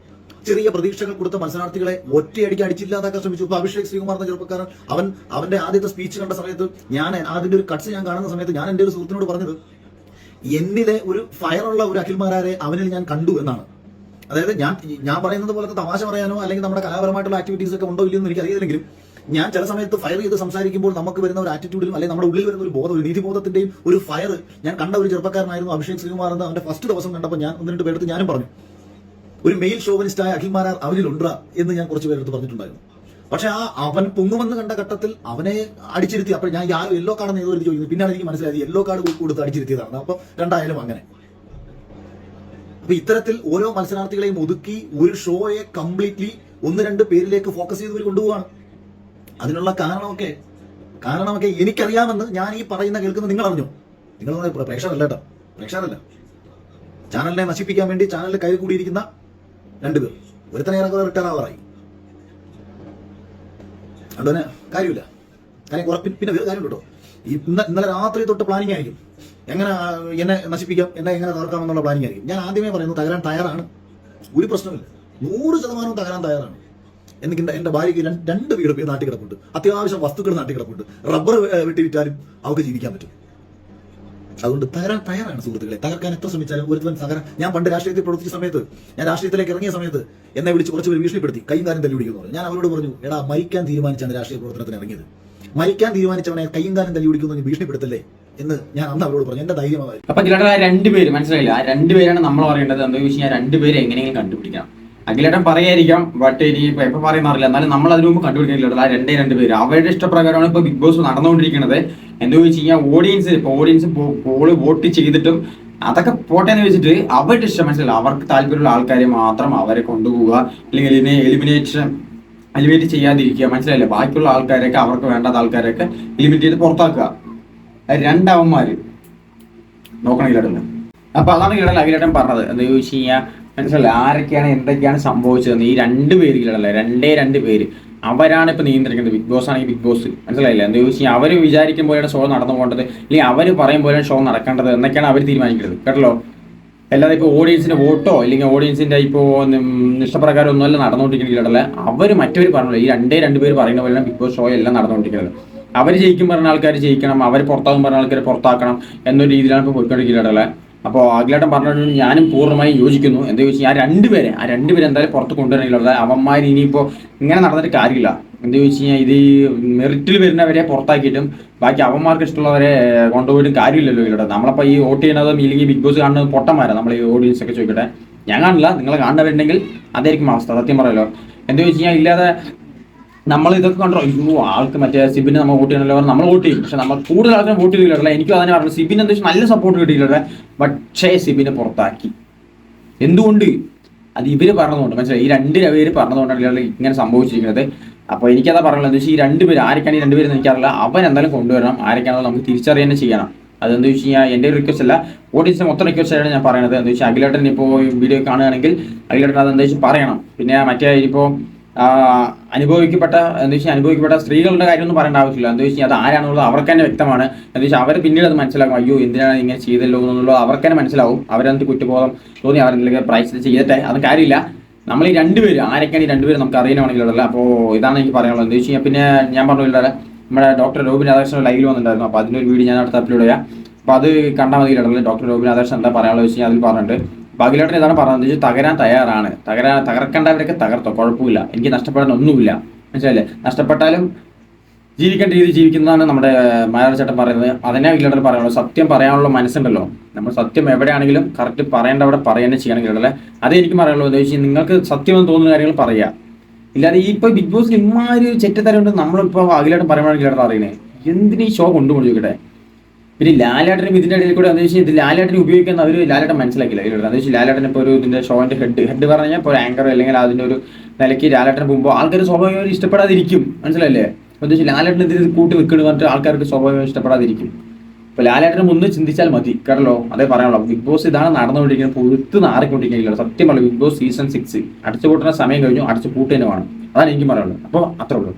ചെറിയ പ്രതീക്ഷകൾ കൊടുത്ത മത്സരാർത്ഥികളെ ഒറ്റയടിക്ക് അടിച്ചില്ലാതാക്കാൻ ശ്രമിച്ചു. ഇപ്പൊ അഭിഷേക് ശ്രീകുമാർ എന്ന ചെറുപ്പക്കാരൻ അവൻ അവന്റെ ആദ്യത്തെ സ്പീച്ച് കണ്ട സമയത്ത് ഞാൻ അതിന്റെ ഒരു കട്ട്സ് ഞാൻ കാണുന്ന സമയത്ത് ഞാൻ എന്റെ ഒരു സുഹൃത്തിനോട് പറഞ്ഞത് എന്നിലെ ഒരു ഫയറുള്ള ഒരു അഖിൽമാരാരെ അവനിൽ ഞാൻ കണ്ടു എന്നാണ്. അതായത് ഞാൻ ഞാൻ പറയുന്നത് പോലത്തെ തമാശ പറയാനോ അല്ലെങ്കിൽ നമ്മുടെ കലാപരമായിട്ടുള്ള ആക്ടിവിറ്റീസ് ഒക്കെ ഉണ്ടോ ഇല്ലെന്ന് എനിക്ക് അറിയില്ലെങ്കിലും ഞാൻ ചില സമയത്ത് ഫയർ ചെയ്ത് സംസാരിക്കുമ്പോൾ നമുക്ക് വരുന്ന ഒരു ആറ്റിറ്റ്യൂഡിലും അല്ലെങ്കിൽ നമ്മുടെ ഉള്ളിൽ വരുന്ന ഒരു ബോധം ഒരു നീതിബോധത്തിന്റെയും ഒരു ഫയർ ഞാൻ കണ്ട ഒരു ചെറുപ്പക്കാരനായിരുന്നു അഭിഷേക് ശ്രീകുമാർ എന്ന് അവന്റെ ഫസ്റ്റ് ദിവസം കണ്ടപ്പോൾ ഞാൻ ഒന്ന് രണ്ട് പേരെടുത്ത് ഞാനും പറഞ്ഞു ഒരു മെയിൽ ഷോവനിസ്റ്റായ അഖിൽമാരാർ അവരിലുണ്ട? എന്ന് ഞാൻ കുറച്ച് പേരെടുത്ത് പറഞ്ഞിട്ടുണ്ടായിരുന്നു. പക്ഷെ ആ അവൻ പൊങ്ങുമെന്ന് കണ്ട ഘട്ടത്തിൽ അവനെ അടിച്ചിരുത്തി. അപ്പോൾ ഞാൻ ആരും യെല്ലോ കാർഡ് ഏതോ എഴുതി ചോദിക്കുന്നു പിന്നാണ് എനിക്ക് മനസ്സിലായത് യെല്ലോ കാർഡ് കൊടുത്ത് അടിച്ചിരുത്തിയതാണ്. അപ്പൊ രണ്ടായാലും അങ്ങനെ. അപ്പൊ ഇത്തരത്തിൽ ഓരോ മത്സരാർത്ഥികളെയും ഒതുക്കി ഒരു ഷോയെ കംപ്ലീറ്റ്ലി ഒന്ന് രണ്ട് പേരിലേക്ക് ഫോക്കസ് ചെയ്ത് കൊണ്ടുപോവാണ്. അതിനുള്ള കാരണമൊക്കെ കാരണമൊക്കെ എനിക്കറിയാമെന്ന് ഞാൻ ഈ പറയുന്ന കേൾക്കുന്ന നിങ്ങൾ അറിഞ്ഞു? നിങ്ങൾ പ്രേക്ഷകരല്ല കേട്ടോ. പ്രേക്ഷകരല്ല. ചാനലിനെ നശിപ്പിക്കാൻ വേണ്ടി ചാനലിൽ കയറി കൂടിയിരിക്കുന്ന രണ്ടുപേർ. ഒരുത്തനെ ഇറങ്ങുന്ന റിട്ടയർ ആവാറായി അതുതന്നെ കാര്യമില്ല. കാര്യം കുറെ പിന്നെ വേറെ കാര്യം കേട്ടോ. ഇന്ന ഇന്നലെ രാത്രി തൊട്ട് പ്ലാനിങ് ആയിരിക്കും. എങ്ങനെ എന്നെ നശിപ്പിക്കാം എന്നെ എങ്ങനെ തകർക്കാം എന്നുള്ള പ്ലാനിങ് ആയിരിക്കും. ഞാൻ ആദ്യമേ പറയുന്നു തകരാൻ തയ്യാറാണ്. ഒരു പ്രശ്നമില്ല നൂറ് ശതമാനവും തകരാൻ തയ്യാറാണ്. എനിക്ക് എന്റെ ഭാര്യയ്ക്ക് രണ്ട് വീട് നാട്ടിൽ കിടപ്പുണ്ട് അത്യാവശ്യം വസ്തുക്കൾ നാട്ടിൽ കിടപ്പുണ്ട് റബ്ബർ വെട്ടി വിറ്റാലും അവർക്ക് ജീവിക്കാൻ പറ്റും. അതുകൊണ്ട് തകരാൻ തയ്യാറാണ് സുഹൃത്തുക്കളെ. തകർക്കാൻ എത്ര ശ്രമിച്ചാലും ഒരുത്തവൻ തകരാൻ ഞാൻ പണ്ട് രാഷ്ട്രീയത്തിൽ പ്രവർത്തിച്ച സമയത്ത് ഞാൻ രാഷ്ട്രീയത്തിലേക്ക് ഇറങ്ങിയ സമയത്ത് എന്നെ വിളിച്ച് കുറച്ച് പേര് ഭീഷണിപ്പെടുത്തി. കൈയും കാര്യം തല്ലി പിടിക്കുന്നു. ഞാൻ അവരോട് പറഞ്ഞു എടാ മരിക്കാൻ തീരുമാനിച്ചാണ് രാഷ്ട്രീയ പ്രവർത്തനത്തിന് ഇറങ്ങിയത്. മരിക്കാൻ തീരുമാനിച്ചവനെ കൈയും കാര്യം തല്ലി പിടിക്കുന്നു ഭീഷണിപ്പെടുത്തല്ലേ? എന്ന് ഞാൻ അന്ന് അവരോട് പറഞ്ഞു. എന്റെ ധൈര്യമായി അപ്പൊ ഇതിലൂടെ ആ രണ്ടുപേര് മനസ്സിലായില്ല? ആ രണ്ടുപേരാണ് നമ്മൾ പറയേണ്ടത് എന്താ വെച്ച് കഴിഞ്ഞാൽ രണ്ടുപേരെ എങ്ങനെയെങ്കിലും കണ്ടുപിടിക്കണം. അഖിലേട്ടൻ പറയായിരിക്കാം ബട്ട് ഇനി ഇപ്പൊ എപ്പോ പറയുന്നറിയില്ല. എന്നാലും നമ്മൾ അതിനു മുമ്പ് കണ്ടുപിടിക്കുന്നില്ല ആ രണ്ടേ രണ്ട് പേര്. അവരുടെ ഇഷ്ടപ്രകാരമാണ് ഇപ്പൊ ബിഗ് ബോസ് നടന്നുകൊണ്ടിരിക്കുന്നത്. എന്താ ചോദിച്ചു കഴിഞ്ഞാൽ ഓഡിയൻസ് ഇപ്പൊ ഓഡിയൻസ് പോൾ വോട്ട് ചെയ്തിട്ടും അതൊക്കെ പോട്ടെ എന്ന് വെച്ചിട്ട് അവരുടെ ഇഷ്ടം മനസ്സിലല്ല അവർക്ക് താല്പര്യമുള്ള ആൾക്കാരെ മാത്രം അവരെ കൊണ്ടുപോവുക അല്ലെങ്കിൽ ഇതിനെ എലിമിനേഷൻ എലിമിനേറ്റ് ചെയ്യാതിരിക്കുക. മനസ്സിലായില്ലേ? ബാക്കിയുള്ള ആൾക്കാരൊക്കെ അവർക്ക് വേണ്ടാത്ത ആൾക്കാരൊക്കെ എലിമിനേറ്റ് ചെയ്ത് പുറത്താക്കുക. രണ്ടാവന്മാര്. നോക്കണം ഇല്ലടല്ല അപ്പൊ അതാണ് ഇല്ലടല്ല അഖിലേട്ടൻ പറഞ്ഞത്. എന്താ ചോദിച്ചു കഴിഞ്ഞാൽ മനസ്സിലായി ആരൊക്കെയാണ് എന്തൊക്കെയാണ് സംഭവിച്ചതെന്ന് ഈ രണ്ട് പേര് ഇല്ലടല്ല രണ്ടേ രണ്ട് പേര്. അവരാണ് ഇപ്പൊ നിയന്ത്രിക്കുന്നത് ബിഗ് ബോസ് ആണെങ്കിൽ ബിഗ് ബോസ്. മനസ്സിലായില്ല? എന്താ ചോദിച്ചു കഴിഞ്ഞാൽ അവർ വിചാരിക്കും പോലെയാണ് ഷോ നടന്നു പോകേണ്ടത്. അല്ലെങ്കിൽ അവർ പറയും പോലെയാണ് ഷോ നടക്കേണ്ടത് എന്നൊക്കെയാണ് അവർ തീരുമാനിക്കുന്നത്. കേട്ടല്ലോ? അല്ലാതെ ഇപ്പോൾ ഓഡിയൻസിന്റെ വോട്ടോ അല്ലെങ്കിൽ ഓഡിയൻസിന്റെ ഇപ്പോൾ ഇഷ്ടപ്രകാരം ഒന്നുമല്ല നടന്നുകൊണ്ടിരിക്കുന്നില്ല അവർ മറ്റവർ പറഞ്ഞില്ല? ഈ രണ്ടേ രണ്ട് പേര് പറയുന്ന പോലെയാണ് ബിഗ് ബോസ് ഷോ എല്ലാം നടന്നുകൊണ്ടിരിക്കുന്നത്. അവർ ജയിക്കും പറഞ്ഞ ആൾക്കാർ ജയിക്കണം. അവർ പുറത്താകും പറഞ്ഞ ആൾക്കാർ പുറത്താക്കണം എന്നൊരു രീതിയിലാണ് ഇപ്പോൾ പോയിക്കൊണ്ടിരിക്കുന്നത് അപ്പോൾ ആഗ്ലേട്ടൻ പറഞ്ഞു ഞാനും പൂർണമായും യോജിക്കുന്നു. എന്താ ചോദിച്ചാൽ ആ രണ്ടുപേരെ ആ രണ്ടുപേരെ എന്തായാലും പുറത്ത് കൊണ്ടുവരണില്ല അവന്മാർ ഇനിയിപ്പോൾ ഇങ്ങനെ നടന്നിട്ട് കാര്യമില്ല. എന്താ ചോദിച്ചു കഴിഞ്ഞാൽ ഇത് മെറിറ്റിൽ വരുന്നവരെ പുറത്താക്കിയിട്ടും ബാക്കി അവന്മാർക്ക് ഇഷ്ടമുള്ളവരെ കൊണ്ടുപോയിട്ടും കാര്യമില്ലല്ലോ ഇവിടെ നമ്മളപ്പോൾ ഈ വോട്ട് ചെയ്യുന്നതും ഇല്ലെങ്കിൽ ബിഗ് ബോസ് കാണുന്നത് പൊട്ടന്മാരാണ് നമ്മൾ ഈ ഓഡിയൻസ് ഒക്കെ ചോദിക്കട്ടെ. ഞാൻ കാണില്ല. നിങ്ങൾ കാണുന്നവരുണ്ടെങ്കിൽ അതായിരിക്കും അവസ്ഥ. സത്യം പറയല്ലോ എന്താ ചോദിച്ചു കഴിഞ്ഞാൽ ഇല്ലാതെ നമ്മൾ ഇതൊക്കെ കണ്ടോ അയ്യോ ആൾക്ക് മറ്റേ സിബിന് നമ്മൾ വോട്ട് ചെയ്യണമല്ലോ നമ്മൾ വോട്ട് ചെയ്യും. പക്ഷെ നമ്മൾ കൂടുതൽ ആൾക്കാരും വോട്ട് ചെയ്തില്ല എനിക്കും അതിനെ പറഞ്ഞു സിബിന് എന്താ നല്ല സപ്പോർട്ട് കിട്ടിയില്ല പക്ഷേ സിബിനെ പുറത്താക്കി. എന്തുകൊണ്ട്? അത് ഇവർ പറഞ്ഞതുകൊണ്ട്. മനസ്സിലായി? ഈ രണ്ട് പേര് പറഞ്ഞതുകൊണ്ടാണ് ഇങ്ങനെ സംഭവിച്ചിരിക്കുന്നത്. അപ്പോൾ എനിക്കതാ പറയുന്നത് എന്താ ഈ രണ്ടുപേര് ആരൊക്കെയാണ് ഈ രണ്ടുപേരും എനിക്കറിയില്ല അവൻ എന്തായാലും കൊണ്ടുവരണം. ആരൊക്കെയാണോ നമുക്ക് തിരിച്ചറിയാൻ ചെയ്യണം. അതെന്താ വെച്ച് കഴിഞ്ഞാൽ എന്റെ ഒരു റിക്വസ്റ്റ് അല്ല ഓഡിയൻസിന് മൊത്തം റിക്വസ്റ്റ് ആയിട്ട് ഞാൻ പറയുന്നത് എന്താ വെച്ചാൽ അഖിലേട്ടൻ ഇപ്പോൾ വീഡിയോ കാണുകയാണെങ്കിൽ അഖിലേട്ടൻ അത് എന്താ വെച്ചാൽ പറയണം. പിന്നെ മറ്റേ ഇപ്പോൾ അനുഭവിക്കപ്പെട്ട എന്താ വെച്ചാൽ അനുഭവിക്കപ്പെട്ട സ്ത്രീകളുടെ കാര്യമൊന്നും പറയേണ്ട ആവശ്യമില്ല. എന്താ വെച്ചാൽ അത് ആരാണെന്നുള്ളത് അവർക്ക് തന്നെ വ്യക്തമാണ്. എന്താ വെച്ചാൽ അവർ പിന്നീട് അത് മനസ്സിലാക്കും. അയ്യോ എന്തിനാണ് ഇങ്ങനെ ചെയ്തല്ലോ എന്നുള്ളത് അവർക്ക് തന്നെ മനസ്സിലാവും. അവരെന്ത് കുറ്റബോധം തോന്നി അവരെന്തെങ്കിലും പ്രൈസ് ചെയ്യട്ടെ അത് കാര്യമില്ല. നമ്മൾ ഈ രണ്ടുപേരും ആരൊക്കെയാണ് ഈ രണ്ടുപേരും നമുക്ക് അറിയണമെങ്കിലുള്ള അപ്പോൾ ഇതാണ് എനിക്ക് പറയാനുള്ളത്. എന്താ വെച്ച് കഴിഞ്ഞാൽ പിന്നെ ഞാൻ പറഞ്ഞില്ല നമ്മുടെ ഡോക്ടർ രോബിൻ രാധാകൃഷ്ണൻ ലൈവിൽ വന്നിട്ടുണ്ടായിരുന്നു. അപ്പോൾ അതിന്റെ ഒരു വീഡിയോ ഞാൻ അടുത്ത് അപ്ലോഡ് ചെയ്യാം അപ്പോൾ അത് കണ്ടാൽ മതി ഡോക്ടർ രോബിൻ രാധാകൃഷ്ണൻ എന്താ പറയാനുള്ളത് വെച്ച് കഴിഞ്ഞാൽ അതിൽ പറഞ്ഞിട്ടുണ്ട്. ബാഗിലോട്ടൻ ഇതാണ് പറഞ്ഞത്. തകരാൻ തയ്യാറാണ്. തകരാൻ തകർക്കേണ്ടവരൊക്കെ തകർത്തോ. കുഴപ്പമില്ല. എനിക്ക് നഷ്ടപ്പെടാൻ ഒന്നുമില്ല. മനസ്സിലെ നഷ്ടപ്പെട്ടാലും ജീവിക്കേണ്ട രീതി ജീവിക്കുന്നതാണ് നമ്മുടെ മായാചേട്ടൻ പറയുന്നത്. അതിനെ ഇല്ലടൽ പറയാനുള്ളൂ സത്യം പറയാനുള്ള മനസ്സുണ്ടല്ലോ. നമ്മൾ സത്യം എവിടെയാണെങ്കിലും കറക്റ്റ് പറയേണ്ട അവിടെ പറയുന്നത് ചെയ്യണം ഇല്ലടലെ അതേ എനിക്ക് പറയാനുള്ളൂ. എന്താ വെച്ചാൽ നിങ്ങൾക്ക് സത്യം എന്ന് തോന്നുന്ന കാര്യങ്ങൾ പറയുക ഇല്ലാതെ ഈ ഇപ്പൊ ബിഗ് ബോസിൽ ഇമാര് ചെറ്റത്തരം ഉണ്ട്. നമ്മളിപ്പോ അഖിലായിട്ട് പറയുമ്പോഴാണ് ഇല്ലടൽ അറിയണേ എന്തിനീ ഷോ കൊണ്ടുപോയി നോക്കട്ടെ പിന്നെ ലാലേട്ടനും ഇതിന്റെ ഇടയിൽ കൂടെ എന്താ വെച്ചാൽ ഇത് ലാലേട്ടനെ ഉപയോഗിക്കുന്ന അവർ ലാലേട്ടൻ മനസ്സിലാക്കില്ല അതിലൂടെ എന്താ വെച്ചാൽ ലാലേട്ടൻ ഇപ്പോൾ ഒരു ഇതിന്റെ ഷോന്റെ ഹെഡ് ഹെഡ് പറഞ്ഞാൽ ഇപ്പോൾ ആങ്കർ അല്ലെങ്കിൽ അതിന്റെ ഒരു നിലയ്ക്ക് ലാലേട്ടൻ പോകുമ്പോൾ ആൾക്കാർ സ്വാഭാവികമായി ഇഷ്ടപ്പെടാതിരിക്കും. മനസ്സിലല്ലേ എന്താ വെച്ചാൽ ലാലേട്ടൻ ഇതിൽ കൂട്ടി നിൽക്കുന്നു പറഞ്ഞിട്ട് ആൾക്കാർക്ക് സ്വാഭാവികമായി ഇഷ്ടപ്പെടാതിരിക്കും. ഇപ്പൊ ലാലേട്ടനെ ഒന്ന് ചിന്തിച്ചാൽ മതി. കാരണല്ലോ അതേ പറയാനുള്ളൂ. ബിഗ് ബോസ് ഇതാണ് നടന്നുകൊണ്ടിരിക്കുന്നത്. പുറത്ത് നാറിക്കൊണ്ടിരിക്കുകയില്ല സത്യമല്ല ബിഗ് ബോസ് സീസൺ സിക്സ് അടിച്ചു കൂട്ടുന്ന സമയം കഴിഞ്ഞു. അടച്ചു പൂട്ടുന്നതാണ് അതാണ് എനിക്ക് പറയാനുള്ളത്. അപ്പോൾ അത്രേ ഉള്ളൂ.